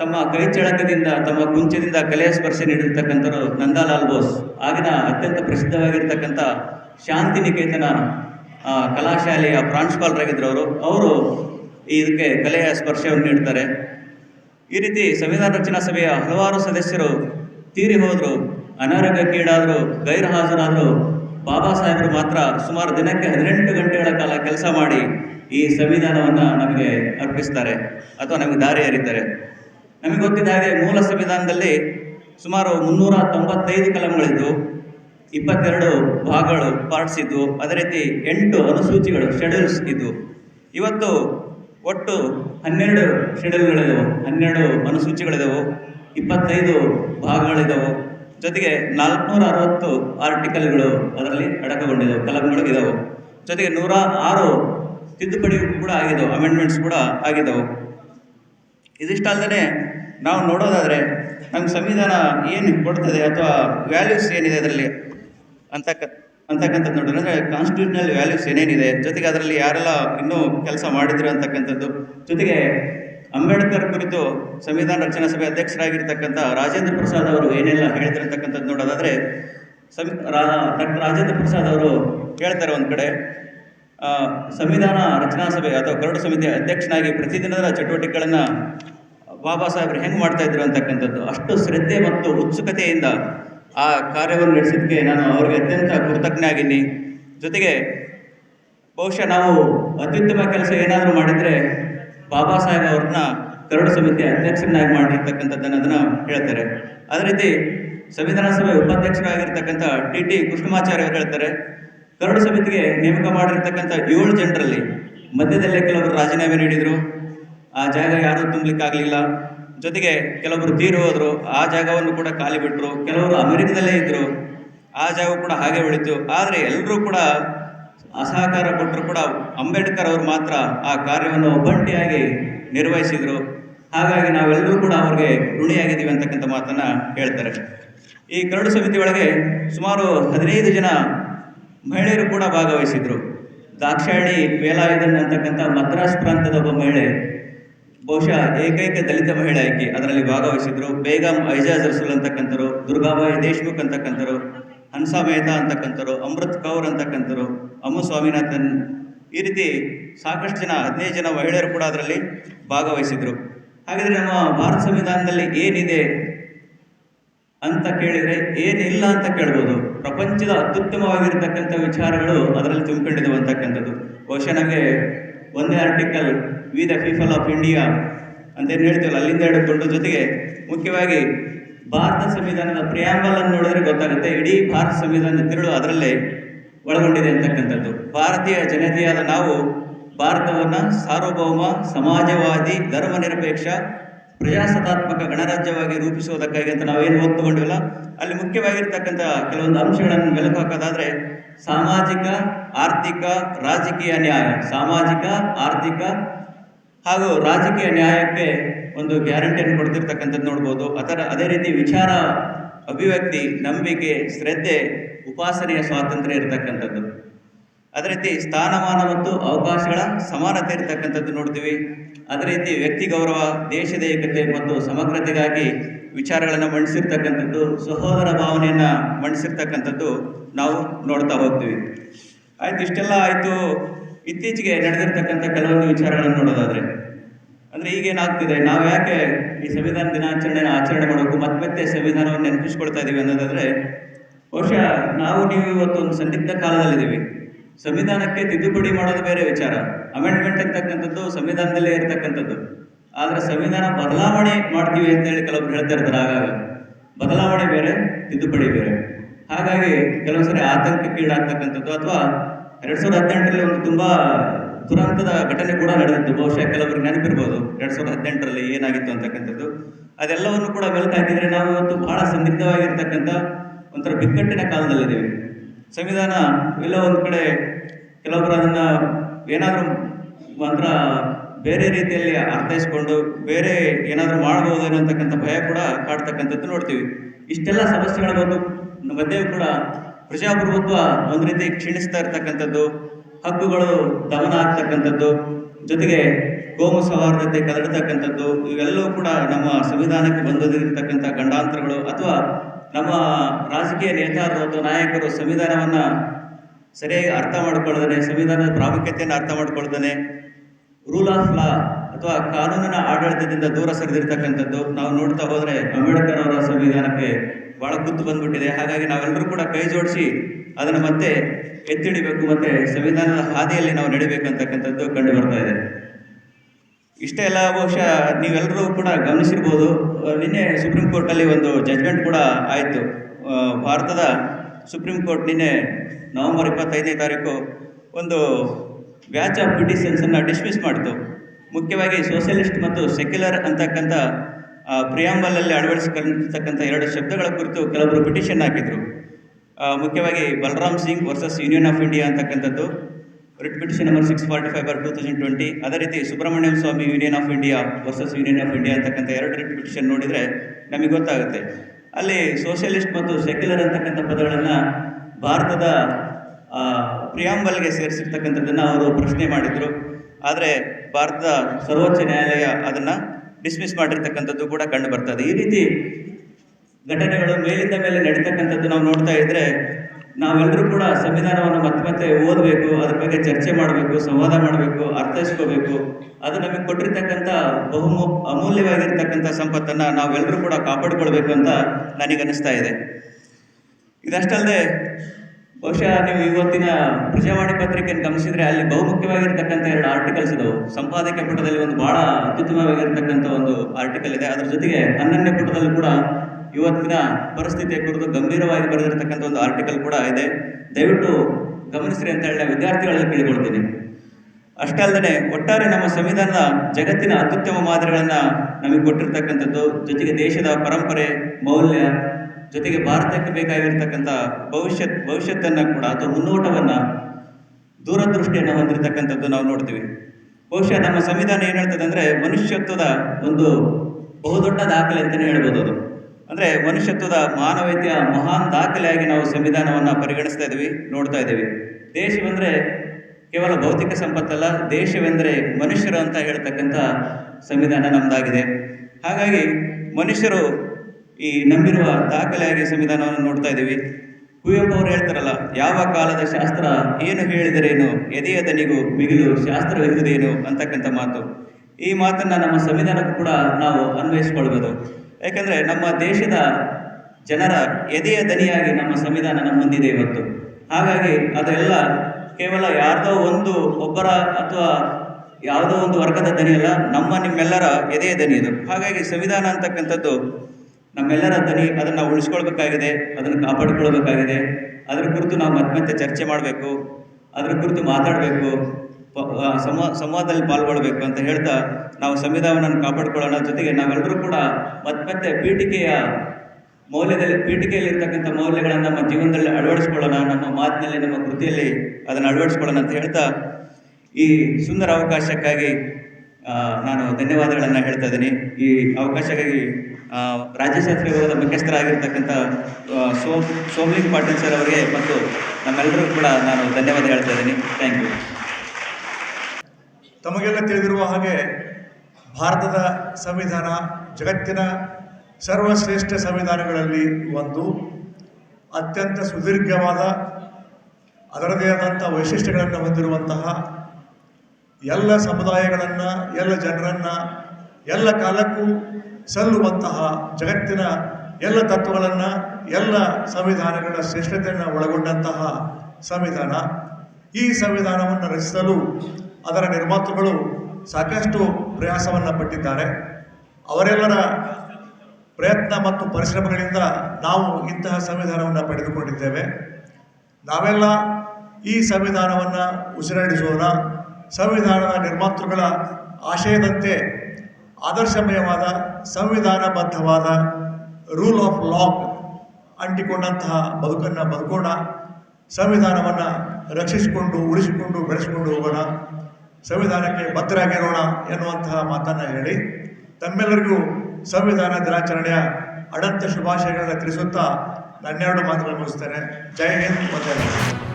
ತಮ್ಮ ಕೈ ಚಳಕದಿಂದ, ತಮ್ಮ ಕುಂಚದಿಂದ ಕಲೆಯ ಸ್ಪರ್ಶ ನೀಡಿರ್ತಕ್ಕಂಥವ್ರು ನಂದಾಲಾಲ್ ಬೋಸ್. ಆಗಿನ ಅತ್ಯಂತ ಪ್ರಸಿದ್ಧವಾಗಿರ್ತಕ್ಕಂಥ ಶಾಂತಿನಿಕೇತನ ಕಲಾಶಾಲೆಯ ಪ್ರಾಂಶುಪಾಲರಾಗಿದ್ದರು ಅವರು ಅವರು ಇದಕ್ಕೆ ಕಲೆಯ ಸ್ಪರ್ಶವನ್ನು ನೀಡ್ತಾರೆ. ಈ ರೀತಿ ಸಂವಿಧಾನ ರಚನಾ ಸಭೆಯ ಹಲವಾರು ಸದಸ್ಯರು ತೀರಿ ಹೋದರು. ಅನಾರೋಗ್ಯಕ್ಕೀಡಾದರು ಗೈರು ಹಾಜರಾದರೂ ಬಾಬಾ ಸಾಹೇಬರು ಮಾತ್ರ ಸುಮಾರು ದಿನಕ್ಕೆ ಹದಿನೆಂಟು ಗಂಟೆಗಳ ಕಾಲ ಕೆಲಸ ಮಾಡಿ ಈ ಸಂವಿಧಾನವನ್ನು ನಮಗೆ ಅರ್ಪಿಸ್ತಾರೆ ಅಥವಾ ನಮಗೆ ದಾರಿ ಹರಿತಾರೆ ನಮಗೆ ಗೊತ್ತಿದ್ದ ಹಾಗೆ ಮೂಲ ಸಂವಿಧಾನದಲ್ಲಿ ಸುಮಾರು ಮುನ್ನೂರ ತೊಂಬತ್ತೈದು ಕಲಂಗಳಿದ್ದು, ಇಪ್ಪತ್ತೆರಡು ಭಾಗಗಳು ಪಾರ್ಟ್ಸ್ ಇದ್ದು, ಅದೇ ರೀತಿ ಎಂಟು ಅನುಸೂಚಿಗಳು ಶೆಡ್ಯೂಲ್ಸ್ ಇದ್ದು, ಇವತ್ತು ಒಟ್ಟು ಹನ್ನೆರಡು ಶೆಡ್ಯೂಲ್ಗಳಿದವು, ಹನ್ನೆರಡು ಅನುಸೂಚಿಗಳಿದವು, ಇಪ್ಪತ್ತೈದು ಭಾಗಗಳಿದವು. ಜೊತೆಗೆ ನಾಲ್ಕುನೂರ ಅರವತ್ತು ಆರ್ಟಿಕಲ್ಗಳು ಅದರಲ್ಲಿ ಅಡಕಗೊಂಡಿದ್ದವು ಕಲಂಗಳು ಇದಾವೆ ಜೊತೆಗೆ ನೂರ ಆರು ತಿದ್ದುಪಡಿ ಕೂಡ ಆಗಿದ್ದವು ಅಮೆಂಡ್ಮೆಂಟ್ಸ್ ಕೂಡ ಆಗಿದ್ದವು. ಇದಿಷ್ಟಲ್ಲದೆ ನಾವು ನೋಡೋದಾದರೆ ನಮ್ಮ ಸಂವಿಧಾನ ಏನು ಕೊಡ್ತದೆ ಅಥವಾ ವ್ಯಾಲ್ಯೂಸ್ ಏನಿದೆ ಅದರಲ್ಲಿ? ಅಂತಕ್ಕ, ಅಂತಕ್ಕಂಥದ್ದು ನೋಡಿದ್ರೆ ಅಂದರೆ ಕಾನ್ಸ್ಟಿಟ್ಯೂಷನಲ್ ವ್ಯಾಲ್ಯೂಸ್ ಏನೇನಿದೆ? ಜೊತೆಗೆ ಅದರಲ್ಲಿ ಯಾರೆಲ್ಲ ಇನ್ನೂ ಕೆಲಸ ಮಾಡಿದ್ರು ಅಂತಕ್ಕಂಥದ್ದು. ಜೊತೆಗೆ ಅಂಬೇಡ್ಕರ್ ಕುರಿತು ಸಂವಿಧಾನ ರಚನಾ ಸಭೆ ಅಧ್ಯಕ್ಷರಾಗಿರ್ತಕ್ಕಂಥ ರಾಜೇಂದ್ರ ಪ್ರಸಾದ್ ಅವರು ಏನೆಲ್ಲ ಹೇಳ್ತಿರ್ತಕ್ಕಂಥದ್ದು ನೋಡೋದಾದರೆ, ಸಂ ಡಾಕ್ಟರ್ ರಾಜೇಂದ್ರ ಪ್ರಸಾದ್ ಅವರು ಹೇಳ್ತಾರೆ ಒಂದು ಕಡೆ. ಸಂವಿಧಾನ ರಚನಾ ಸಭೆ ಅಥವಾ ಕರಡು ಸಮಿತಿಯ ಅಧ್ಯಕ್ಷನಾಗಿ ಪ್ರತಿದಿನದ ಚಟುವಟಿಕೆಗಳನ್ನು ಬಾಬಾ ಸಾಹೇಬರು ಹೆಂಗೆ ಮಾಡ್ತಾ ಇದ್ರು ಅಂತಕ್ಕಂಥದ್ದು. ಅಷ್ಟು ಶ್ರದ್ಧೆ ಮತ್ತು ಉತ್ಸುಕತೆಯಿಂದ ಆ ಕಾರ್ಯವನ್ನು ನಡೆಸಿದ್ದಕ್ಕೆ ನಾನು ಅವರಿಗೆ ಅತ್ಯಂತ ಕೃತಜ್ಞ ಆಗಿದ್ದೀನಿ ಜೊತೆಗೆ ಬಹುಶಃ ನಾವು ಅತ್ಯುತ್ತಮ ಕೆಲಸ ಏನಾದರೂ ಮಾಡಿದರೆ ಬಾಬಾ ಸಾಹೇಬ್ ಅವ್ರನ್ನ ಕರಡು ಸಮಿತಿ ಅಧ್ಯಕ್ಷರನ್ನಾಗಿ ಮಾಡಿರ್ತಕ್ಕಂಥದ್ದನ್ನು ಅದನ್ನು ಹೇಳ್ತಾರೆ. ಅದೇ ರೀತಿ ಸಂವಿಧಾನ ಸಭೆ ಉಪಾಧ್ಯಕ್ಷರಾಗಿರ್ತಕ್ಕಂಥ ಟಿ ಟಿ ಕೃಷ್ಣಮಾಚಾರ್ಯ ಅವರು ಹೇಳ್ತಾರೆ, ಕರಡು ಸಮಿತಿಗೆ ನೇಮಕ ಮಾಡಿರ್ತಕ್ಕಂಥ ಏಳು ಜನರಲ್ಲಿ ಮಧ್ಯದಲ್ಲೇ ಕೆಲವರು ರಾಜೀನಾಮೆ ನೀಡಿದರು, ಆ ಜಾಗ ಯಾರೂ ತುಂಬಲಿಕ್ಕಾಗಲಿಲ್ಲ. ಜೊತೆಗೆ ಕೆಲವರು ತೀರು ಹೋದರು, ಆ ಜಾಗವನ್ನು ಕೂಡ ಖಾಲಿ ಬಿಟ್ಟರು ಕೆಲವರು ಅಮೆರಿಕದಲ್ಲೇ ಇದ್ದರು ಆ ಜಾಗ ಕೂಡ ಹಾಗೆ ಉಳಿತು. ಆದರೆ ಎಲ್ಲರೂ ಕೂಡ ಅಸಹಕಾರ ಕೊಟ್ಟರು ಕೂಡ ಅಂಬೇಡ್ಕರ್ ಅವರು ಮಾತ್ರ ಆ ಕಾರ್ಯವನ್ನು ಒಬ್ಬಂಟಿಯಾಗಿ ನಿರ್ವಹಿಸಿದರು. ಹಾಗಾಗಿ ನಾವೆಲ್ಲರೂ ಕೂಡ ಅವ್ರಿಗೆ ಋಣಿಯಾಗಿದ್ದೀವಿ ಅಂತಕ್ಕಂಥ ಮಾತನ್ನು ಹೇಳ್ತಾರೆ. ಈ ಕರಡು ಸಮಿತಿ ಒಳಗೆ ಸುಮಾರು ಹದಿನೈದು ಜನ ಮಹಿಳೆಯರು ಕೂಡ ಭಾಗವಹಿಸಿದರು. ದಾಕ್ಷಾಯಣಿ ವೇಲಾಯುಧನ್ ಅಂತಕ್ಕಂಥ ಮದ್ರಾಸ್ ಪ್ರಾಂತದ ಒಬ್ಬ ಮಹಿಳೆ, ಬಹುಶಃ ಏಕೈಕ ದಲಿತ ಮಹಿಳೆ ಆಕೆ. ಅದರಲ್ಲಿ ಭಾಗವಹಿಸಿದರು. ಬೇಗಂ ಐಜಾಜ್ ರಸೂಲ್ ಅಂತಕ್ಕಂಥರು ದುರ್ಗಾಬಾಯಿ ದೇಶ್ಮುಖ್ ಅಂತಕ್ಕಂಥರು ಹನ್ಸಾ ಮೆಹ್ತಾ ಅಂತಕ್ಕಂಥರು ಅಮೃತ್ ಕೌರ್ ಅಂತಕ್ಕಂಥರು ಅಮ್ಮು ಸ್ವಾಮಿನಾಥನ್ ಈ ರೀತಿ ಸಾಕಷ್ಟು ಜನ, ಹದಿನೈದು ಜನ ಮಹಿಳೆಯರು ಕೂಡ ಅದರಲ್ಲಿ ಭಾಗವಹಿಸಿದ್ರು. ಹಾಗಿದ್ರೆ ನಮ್ಮ ಭಾರತ ಸಂವಿಧಾನದಲ್ಲಿ ಏನಿದೆ ಅಂತ ಕೇಳಿದರೆ ಏನಿಲ್ಲ ಅಂತ ಕೇಳ್ಬೋದು. ಪ್ರಪಂಚದ ಅತ್ಯುತ್ತಮವಾಗಿರ್ತಕ್ಕಂಥ ವಿಚಾರಗಳು ಅದರಲ್ಲಿ ತುಂಬಿಕೊಂಡಿದ್ದವು ಅಂತಕ್ಕಂಥದ್ದು. ಬಹುಶಃ ನಮಗೆ ಒಂದೇ article we the people of India ಅಂತ ಏನು ಹೇಳ್ತೀವಲ್ಲ, ಅಲ್ಲಿಂದ ಹಿಡಿದುಕೊಂಡು ಜೊತೆಗೆ ಮುಖ್ಯವಾಗಿ ಭಾರತ ಸಂವಿಧಾನದ ಪ್ರಿಯಾಂಬಲ್ ಅನ್ನು ನೋಡಿದರೆ ಗೊತ್ತಾಗುತ್ತೆ, ಇಡೀ ಭಾರತ ಸಂವಿಧಾನದ ತಿರುಳು ಅದರಲ್ಲೇ ಒಳಗೊಂಡಿದೆ ಅಂತಕ್ಕಂಥದ್ದು. ಭಾರತೀಯ ಜನತೆಯಾದ ನಾವು ಭಾರತವನ್ನು ಸಾರ್ವಭೌಮ, ಸಮಾಜವಾದಿ, ಧರ್ಮನಿರಪೇಕ್ಷ, ಪ್ರಜಾಸತ್ತಾತ್ಮಕ ಗಣರಾಜ್ಯವಾಗಿ ರೂಪಿಸುವುದಕ್ಕಾಗಿ ಅಂತ ನಾವೇನು ಒತ್ತು ತಗೊಂಡಿವಲ್ಲ ಅಲ್ಲಿ ಮುಖ್ಯವಾಗಿರ್ತಕ್ಕಂಥ ಕೆಲವೊಂದು ಅಂಶಗಳನ್ನು ಮೆಲುಕು ಹಾಕೋದಾದರೆ ಸಾಮಾಜಿಕ, ಆರ್ಥಿಕ, ರಾಜಕೀಯ ನ್ಯಾಯ. ಸಾಮಾಜಿಕ, ಆರ್ಥಿಕ ಹಾಗೂ ರಾಜಕೀಯ ನ್ಯಾಯಕ್ಕೆ ಒಂದು ಗ್ಯಾರಂಟಿಯನ್ನು ಕೊಡ್ತಿರ್ತಕ್ಕಂಥದ್ದು ನೋಡ್ಬೋದು. ಅದರ ಅದೇ ರೀತಿ ವಿಚಾರ, ಅಭಿವ್ಯಕ್ತಿ, ನಂಬಿಕೆ, ಶ್ರದ್ಧೆ, ಉಪಾಸನೆಯ ಸ್ವಾತಂತ್ರ್ಯ ಇರತಕ್ಕಂಥದ್ದು. ಅದೇ ರೀತಿ ಸ್ಥಾನಮಾನ ಮತ್ತು ಅವಕಾಶಗಳ ಸಮಾನತೆ ಇರತಕ್ಕಂಥದ್ದು ನೋಡ್ತೀವಿ. ಅದೇ ರೀತಿ ವ್ಯಕ್ತಿ ಗೌರವ, ದೇಶದ ಏಕತೆ ಮತ್ತು ಸಮಗ್ರತೆಗಾಗಿ ವಿಚಾರಗಳನ್ನು ಮಂಡಿಸಿರ್ತಕ್ಕಂಥದ್ದು, ಸಹೋದರ ಭಾವನೆಯನ್ನು ಮಂಡಿಸಿರ್ತಕ್ಕಂಥದ್ದು ನಾವು ನೋಡ್ತಾ ಹೋಗ್ತೀವಿ. ಆಯ್ತು, ಇಷ್ಟೆಲ್ಲ ಆಯಿತು. ಇತ್ತೀಚೆಗೆ ನಡೆದಿರ್ತಕ್ಕಂಥ ಕೆಲವೊಂದು ವಿಚಾರಗಳನ್ನು ನೋಡೋದಾದ್ರೆ. ಅಂದರೆ ಈಗೇನಾಗ್ತಿದೆ ನಾವು ಯಾಕೆ ಈ ಸಂವಿಧಾನ ದಿನಾಚರಣೆನ ಆಚರಣೆ ಮಾಡಬೇಕು ಮತ್ತೆ ಮತ್ತೆ ಸಂವಿಧಾನವನ್ನು ನೆನಪಿಸ್ಕೊಳ್ತಾ ಇದ್ದೀವಿ ಅನ್ನೋದಾದ್ರೆ, ಬಹುಶಃ ನಾವು ನೀವು ಇವತ್ತು ಒಂದು ಸಂದಿಗ್ಧ ಕಾಲದಲ್ಲಿದ್ದೀವಿ. ಸಂವಿಧಾನಕ್ಕೆ ತಿದ್ದುಪಡಿ ಮಾಡೋದು ಬೇರೆ ವಿಚಾರ. ಅಮೆಂಡ್ಮೆಂಟ್ ಅಂತಕ್ಕಂಥದ್ದು ಸಂವಿಧಾನದಲ್ಲೇ ಇರತಕ್ಕಂಥದ್ದು. ಆದರೆ ಸಂವಿಧಾನ ಬದಲಾವಣೆ ಮಾಡ್ತೀವಿ ಅಂತ ಹೇಳಿ ಕೆಲವೊಬ್ರು ಹೇಳ್ತಾ ಇರ್ತಾರೆ ಆಗಾಗ. ಬದಲಾವಣೆ ಬೇರೆ, ತಿದ್ದುಪಡಿ ಬೇರೆ. ಹಾಗಾಗಿ ಕೆಲವು ಸರಿ ಆತಂಕಕ್ಕೀಡಾಗ್ತಕ್ಕಂಥದ್ದು ಅಥವಾ ಎರಡು ಸಾವಿರದ ಹದಿನೆಂಟರಲ್ಲಿ ಒಂದು ತುಂಬಾ ದುರಂತದ ಘಟನೆ ಕೂಡ ನಡೆದಿತ್ತು. ಬಹುಶಃ ಕೆಲವರಿಗೆ ನೆನಪಿರ್ಬೋದು. ಎರಡ್ ಸಾವಿರದ ಹದಿನೆಂಟರಲ್ಲಿ ಏನಾಗಿತ್ತು ಅಂತಕ್ಕಂಥದ್ದು. ಅದೆಲ್ಲವನ್ನು ಕೂಡ ಮೆಲುಕು ನಾವು ಇವತ್ತು ಬಹಳ ಸಂದಿಗ್ಧವಾಗಿರ್ತಕ್ಕಂಥ ಒಂಥರ ಬಿಕ್ಕಟ್ಟಿನ ಕಾಲದಲ್ಲಿದ್ದೀವಿ. ಸಂವಿಧಾನ ಎಲ್ಲೋ ಒಂದು ಕಡೆ ಕೆಲವೊಬ್ಬರು ಅದನ್ನ ಏನಾದರೂ ಒಂಥರ ಬೇರೆ ರೀತಿಯಲ್ಲಿ ಅರ್ಥೈಸ್ಕೊಂಡು ಬೇರೆ ಏನಾದರೂ ಮಾಡ್ಬೋದೇನೋ ಅಂತಕ್ಕಂಥ ಭಯ ಕೂಡ ಕಾಡ್ತಕ್ಕಂಥದ್ದು ನೋಡ್ತೀವಿ. ಇಷ್ಟೆಲ್ಲ ಸಮಸ್ಯೆಗಳ ಬಂದು ಮಧ್ಯೆ ಕೂಡ ಪ್ರಜಾಪ್ರಭುತ್ವ ಒಂದು ರೀತಿ ಕ್ಷೀಣಿಸ್ತಾ ಇರ್ತಕ್ಕಂಥದ್ದು. ಹಕ್ಕುಗಳು ದಮನ ಆಗ್ತಕ್ಕಂಥದ್ದು ಜೊತೆಗೆ ಕೋಮು ಸೌಹಾರ್ದತೆ ಕದಡ್ತಕ್ಕಂಥದ್ದು, ಇವೆಲ್ಲವೂ ಕೂಡ ನಮ್ಮ ಸಂವಿಧಾನಕ್ಕೆ ಬಂದಿರತಕ್ಕಂಥ ಗಂಡಾಂತರಗಳು ಅಥವಾ ನಮ್ಮ ರಾಜಕೀಯ ನೇತಾರರು ಅಥವಾ ನಾಯಕರು ಸಂವಿಧಾನವನ್ನು ಸರಿಯಾಗಿ ಅರ್ಥ ಮಾಡ್ಕೊಳ್ದೇನೆ ಸಂವಿಧಾನದ ಪ್ರಾಮುಖ್ಯತೆಯನ್ನು ಅರ್ಥ ಮಾಡ್ಕೊಳ್ದೇನೆ ರೂಲ್ ಆಫ್ ಲಾ ಅಥವಾ ಕಾನೂನಿನ ಆಡಳಿತದಿಂದ ದೂರ ಸರಿದಿರ್ತಕ್ಕಂಥದ್ದು. ನಾವು ನೋಡ್ತಾ ಹೋದರೆ ಅಂಬೇಡ್ಕರ್ ಅವರ ಸಂವಿಧಾನಕ್ಕೆ ಬಹಳ ಕುತ್ತು ಬಂದ್ಬಿಟ್ಟಿದೆ. ಹಾಗಾಗಿ ನಾವೆಲ್ಲರೂ ಕೂಡ ಕೈ ಜೋಡಿಸಿ ಅದನ್ನು ಮತ್ತೆ ಎತ್ತಿಡಿಬೇಕು ಮತ್ತೆ ಸಂವಿಧಾನದ ಹಾದಿಯಲ್ಲಿ ನಾವು ನಡಿಬೇಕಂತಕ್ಕಂಥದ್ದು ಕಂಡು ಬರ್ತಾ ಇದೆ. ಇಷ್ಟೇ ಎಲ್ಲ ಬಹುಶಃ ನೀವೆಲ್ಲರೂ ಕೂಡ ಗಮನಿಸಿರ್ಬೋದು ನಿನ್ನೆ ಸುಪ್ರೀಂ ಕೋರ್ಟಲ್ಲಿ ಒಂದು ಜಜ್ಮೆಂಟ್ ಕೂಡ ಆಯಿತು. ಭಾರತದ ಸುಪ್ರೀಂ ಕೋರ್ಟ್ ನಿನ್ನೆ ನವೆಂಬರ್ ಇಪ್ಪತ್ತೈದನೇ ತಾರೀಕು ಒಂದು ಬ್ಯಾಚ್ ಆಫ್ ಪಿಟಿಷನ್ಸನ್ನು ಡಿಸ್ಮಿಸ್ ಮಾಡಿತು. ಮುಖ್ಯವಾಗಿ ಸೋಷಿಯಲಿಸ್ಟ್ ಮತ್ತು ಸೆಕ್ಯುಲರ್ ಅಂತಕ್ಕಂಥ ಪ್ರಿಯಾಂಬಲಲ್ಲಿ ಅಳವಡಿಸಿಕೊಂಡಿರ್ತಕ್ಕಂಥ ಎರಡು ಶಬ್ದಗಳ ಕುರಿತು ಕೆಲವರು ಪಿಟಿಷನ್ ಹಾಕಿದರು. ಮುಖ್ಯವಾಗಿ Balram Singh versus Union of India ಅಂತಕ್ಕಂಥದ್ದು. Writ petition number six forty five bar two thousand twenty ಅದೇ ರೀತಿ Subramanian Swamy Union of India versus Union of India ಅಂತಕ್ಕಂಥ ಎರಡು ರಿಟ್ ಪಿಟಿಷನ್ ನೋಡಿದರೆ ನಮಗೆ ಗೊತ್ತಾಗುತ್ತೆ. ಅಲ್ಲಿ ಸೋಷಿಯಲಿಸ್ಟ್ ಮತ್ತು ಸೆಕ್ಯುಲರ್ ಅಂತಕ್ಕಂಥ ಪದಗಳನ್ನು ಭಾರತದ ಪ್ರಿಯಾಂಬಲ್ಗೆ ಸೇರಿಸಿರ್ತಕ್ಕಂಥದ್ದನ್ನು ಅವರು ಪ್ರಶ್ನೆ ಮಾಡಿದರು. ಆದರೆ ಭಾರತದ ಸರ್ವೋಚ್ಚ ನ್ಯಾಯಾಲಯ ಅದನ್ನು ಡಿಸ್ಮಿಸ್ ಮಾಡಿರ್ತಕ್ಕಂಥದ್ದು ಕೂಡ ಕಂಡು ಬರ್ತದೆ ಈ ರೀತಿ ಘಟನೆಗಳು ಮೇಲಿಂದ ಮೇಲೆ ನಡೀತಕ್ಕಂಥದ್ದು ನಾವು ನೋಡ್ತಾ ಇದ್ರೆ ನಾವೆಲ್ಲರೂ ಕೂಡ ಸಂವಿಧಾನವನ್ನು ಮತ್ತೆ ಮತ್ತೆ ಓದಬೇಕು, ಅದ್ರ ಬಗ್ಗೆ ಚರ್ಚೆ ಮಾಡಬೇಕು, ಸಂವಾದ ಮಾಡಬೇಕು, ಅರ್ಥೈಸ್ಕೋಬೇಕು. ಅದು ನಮಗೆ ಕೊಟ್ಟಿರ್ತಕ್ಕಂಥ ಬಹು ಅಮೂಲ್ಯವಾಗಿರ್ತಕ್ಕಂಥ ಸಂಪತ್ತನ್ನು ನಾವೆಲ್ಲರೂ ಕೂಡ ಕಾಪಾಡಿಕೊಳ್ಬೇಕು ಅಂತ ನನಗನ್ನಿಸ್ತಾ ಇದೆ. ಇದಷ್ಟಲ್ಲದೆ ಬಹುಶಃ ನೀವು ಇವತ್ತಿನ ಪ್ರಜಾವಾಣಿ ಪತ್ರಿಕೆಯನ್ನು ಗಮನಿಸಿದರೆ ಅಲ್ಲಿ ಬಹುಮುಖ್ಯವಾಗಿರ್ತಕ್ಕಂಥ ಎರಡು ಆರ್ಟಿಕಲ್ಸ್ ಇದಾವೆ. ಸಂಪಾದಕೀಯ ಪುಟದಲ್ಲಿ ಒಂದು ಬಹಳ ಅತ್ಯುತ್ತಮವಾಗಿರ್ತಕ್ಕಂಥ ಒಂದು ಆರ್ಟಿಕಲ್ ಇದೆ. ಅದ್ರ ಜೊತೆಗೆ ಹನ್ನೊಂದನೇ ಪುಟದಲ್ಲಿ ಕೂಡ ಇವತ್ತಿನ ಪರಿಸ್ಥಿತಿಯ ಕುರಿತು ಗಂಭೀರವಾಗಿ ಬರೆದಿರತಕ್ಕಂಥ ಒಂದು ಆರ್ಟಿಕಲ್ ಕೂಡ ಇದೆ. ದಯವಿಟ್ಟು ಗಮನಿಸ್ರಿ ಅಂತ ಹೇಳಿ ವಿದ್ಯಾರ್ಥಿಗಳಲ್ಲಿ ಕೇಳಿಕೊಳ್ತೀನಿ. ಅಷ್ಟೇ ಅಲ್ಲದೆ ಒಟ್ಟಾರೆ ನಮ್ಮ ಸಂವಿಧಾನದ ಜಗತ್ತಿನ ಅತ್ಯುತ್ತಮ ಮಾದರಿಗಳನ್ನು ನಮಗೆ ಕೊಟ್ಟಿರ್ತಕ್ಕಂಥದ್ದು, ಜೊತೆಗೆ ದೇಶದ ಪರಂಪರೆ, ಮೌಲ್ಯ, ಜೊತೆಗೆ ಭಾರತಕ್ಕೆ ಬೇಕಾಗಿರ್ತಕ್ಕಂಥ ಭವಿಷ್ಯತ್, ಭವಿಷ್ಯತ್ತನ್ನು ಕೂಡ ಅಥವಾ ಮುನ್ನೋಟವನ್ನು ದೂರದೃಷ್ಟಿಯನ್ನು ಹೊಂದಿರತಕ್ಕಂಥದ್ದು ನಾವು ನೋಡ್ತೀವಿ. ಬಹುಶಃ ನಮ್ಮ ಸಂವಿಧಾನ ಏನು ಹೇಳ್ತದೆ ಅಂದರೆ ಮನುಷ್ಯತ್ವದ ಒಂದು ಬಹುದೊಡ್ಡ ದಾಖಲೆ ಅಂತಲೇ ಹೇಳ್ಬೋದು ಅದು. ಅಂದರೆ ಮನುಷ್ಯತ್ವದ ಮಾನವೀಯತೆಯ ಮಹಾನ್ ದಾಖಲೆಯಾಗಿ ನಾವು ಸಂವಿಧಾನವನ್ನು ಪರಿಗಣಿಸ್ತಾ ಇದ್ದೀವಿ ನೋಡ್ತಾ ಇದ್ದೀವಿ ದೇಶವೆಂದರೆ ಕೇವಲ ಭೌತಿಕ ಸಂಪತ್ತಲ್ಲ, ದೇಶವೆಂದರೆ ಮನುಷ್ಯರು ಅಂತ ಹೇಳ್ತಕ್ಕಂಥ ಸಂವಿಧಾನ ನಮ್ಮದಾಗಿದೆ ಹಾಗಾಗಿ ಮನುಷ್ಯರು ಈ ನಂಬಿರುವ ದಾಖಲೆಯಾಗಿ ಸಂವಿಧಾನವನ್ನು ನೋಡ್ತಾ ಇದ್ದೀವಿ ಕುವೆಂಪು ಅವರು ಹೇಳ್ತಾರಲ್ಲ, ಯಾವ ಕಾಲದ ಶಾಸ್ತ್ರ ಏನು ಹೇಳಿದರೇನು ಎದೆಯ ದನಿಗೂ ಮಿಗಿಲು ಶಾಸ್ತ್ರವಿರುವುದೇನು ಅಂತಕ್ಕಂಥ ಮಾತು. ಈ ಮಾತನ್ನು ನಮ್ಮ ಸಂವಿಧಾನಕ್ಕೂ ಕೂಡ ನಾವು ಅನ್ವಯಿಸ್ಕೊಳ್ಬೋದು. ಯಾಕಂದರೆ ನಮ್ಮ ದೇಶದ ಜನರ ಎದೆಯ ದನಿಯಾಗಿ ನಮ್ಮ ಸಂವಿಧಾನ ನಮ್ಮ ಮುಂದಿದೆ ಇವತ್ತು. ಹಾಗಾಗಿ ಅದೆಲ್ಲ ಕೇವಲ ಯಾರ್ದೋ ಒಂದು ಒಬ್ಬರ ಅಥವಾ ಯಾವುದೋ ಒಂದು ವರ್ಗದ ದನಿ ಅಲ್ಲ, ನಮ್ಮ ನಿಮ್ಮೆಲ್ಲರ ಎದೆಯ ದನಿ ಇದು. ಹಾಗಾಗಿ ಸಂವಿಧಾನ ಅಂತಕ್ಕಂಥದ್ದು ನಮ್ಮೆಲ್ಲರ ದನಿ, ಅದನ್ನು ಉಳಿಸ್ಕೊಳ್ಬೇಕಾಗಿದೆ, ಅದನ್ನು ಕಾಪಾಡಿಕೊಳ್ಬೇಕಾಗಿದೆ. ಅದರ ಕುರಿತು ನಾವು ಮತ್ತೆ ಚರ್ಚೆ ಮಾಡಬೇಕು, ಅದರ ಕುರಿತು ಮಾತಾಡಬೇಕು. ಸಮ ಸಂವಾದದಲ್ಲಿ ಪಾಲ್ಗೊಳ್ಬೇಕು ಅಂತ ಹೇಳ್ತಾ ನಾವು ಸಂವಿಧಾನವನ್ನು ಕಾಪಾಡಿಕೊಳ್ಳೋಣ ಜೊತೆಗೆ ನಾವೆಲ್ಲರೂ ಕೂಡ ಮತ್ತೆ ಮತ್ತೆ ಪೀಠಿಕೆಯ ಮೌಲ್ಯದಲ್ಲಿ, ಪೀಠಿಕೆಯಲ್ಲಿರ್ತಕ್ಕಂಥ ಮೌಲ್ಯಗಳನ್ನು ನಮ್ಮ ಜೀವನದಲ್ಲಿ ಅಳವಡಿಸ್ಕೊಳ್ಳೋಣ, ನಮ್ಮ ಮಾತಿನಲ್ಲಿ, ನಮ್ಮ ಕೃತಿಯಲ್ಲಿ ಅದನ್ನು ಅಳವಡಿಸ್ಕೊಳ್ಳೋಣ ಅಂತ ಹೇಳ್ತಾ ಈ ಸುಂದರ ಅವಕಾಶಕ್ಕಾಗಿ ನಾನು ಧನ್ಯವಾದಗಳನ್ನು ಹೇಳ್ತಾ ಇದ್ದೀನಿ. ಈ ಅವಕಾಶಕ್ಕಾಗಿ ರಾಜ್ಯಶಾಸ್ತ್ರೀಯ ರಾಜ್ಯಶಾಸ್ತ್ರ ವಿಭಾಗದ ಮುಖ್ಯಸ್ಥರಾಗಿರ್ತಕ್ಕಂಥ ಸೋಮ್, ಸೋಮಲಿಂಗ್ ಪಾಟೀಲ್ ಸರ್ ಅವರಿಗೆ ಮತ್ತು ನಮ್ಮೆಲ್ಲರಿಗೂ ಕೂಡ ನಾನು ಧನ್ಯವಾದ ಹೇಳ್ತಾ ಇದ್ದೀನಿ. Thank you. ತಮಗೆಲ್ಲ ತಿಳಿದಿರುವ ಹಾಗೆ ಭಾರತದ ಸಂವಿಧಾನ ಜಗತ್ತಿನ ಸರ್ವಶ್ರೇಷ್ಠ ಸಂವಿಧಾನಗಳಲ್ಲಿ ಒಂದು. ಅತ್ಯಂತ ಸುದೀರ್ಘವಾದ, ಅದರದೇ ಆದಂಥ ವೈಶಿಷ್ಟ್ಯಗಳನ್ನು ಹೊಂದಿರುವಂತಹ ಎಲ್ಲ ಸಮುದಾಯಗಳನ್ನು, ಎಲ್ಲ ಜನರನ್ನು, ಎಲ್ಲ ಕಾಲಕ್ಕೂ ಸಲ್ಲುವಂತಹ ಜಗತ್ತಿನ ಎಲ್ಲ ತತ್ವಗಳನ್ನು, ಎಲ್ಲ ಸಂವಿಧಾನಗಳ ಶ್ರೇಷ್ಠತೆಯನ್ನು ಒಳಗೊಂಡಂತಹ ಸಂವಿಧಾನ. ಈ ಸಂವಿಧಾನವನ್ನು ರಚಿಸಲು ಅದರ ನಿರ್ಮಾತೃಗಳು ಸಾಕಷ್ಟು ಪ್ರಯಾಸವನ್ನು ಪಟ್ಟಿದ್ದಾರೆ. ಅವರೆಲ್ಲರ ಪ್ರಯತ್ನ ಮತ್ತು ಪರಿಶ್ರಮಗಳಿಂದ ನಾವು ಇಂತಹ ಸಂವಿಧಾನವನ್ನು ಪಡೆದುಕೊಂಡಿದ್ದೇವೆ. ನಾವೆಲ್ಲ ಈ ಸಂವಿಧಾನವನ್ನು ಉಸಿರಾಡಿಸೋಣ. ಸಂವಿಧಾನದ ನಿರ್ಮಾತೃಗಳ ಆಶಯದಂತೆ ಆದರ್ಶಮಯವಾದ, ಸಂವಿಧಾನಬದ್ಧವಾದ ರೂಲ್ ಆಫ್ ಲಾ ಅಂಟಿಕೊಂಡಂತಹ ಬದುಕನ್ನು ಬದುಕೋಣ. ಸಂವಿಧಾನವನ್ನು ರಕ್ಷಿಸಿಕೊಂಡು, ಉಳಿಸಿಕೊಂಡು ಬೆಳೆಸಿಕೊಂಡು ಹೋಗೋಣ. ಸಂವಿಧಾನಕ್ಕೆ ಬದ್ಧರಾಗಿರೋಣ ಎನ್ನುವಂತಹ ಮಾತನ್ನು ಹೇಳಿ ತಮ್ಮೆಲ್ಲರಿಗೂ ಸಂವಿಧಾನ ದಿನಾಚರಣೆಯ ಅಡಂತ ಶುಭಾಶಯಗಳನ್ನು ತಿಳಿಸುತ್ತಾ ನನ್ನೆರಡು ಮಾತುಗಳನ್ನು ಮುಗಿಸ್ತೇನೆ. ಜೈ ಹಿಂದ್ ಮತ್ತೆ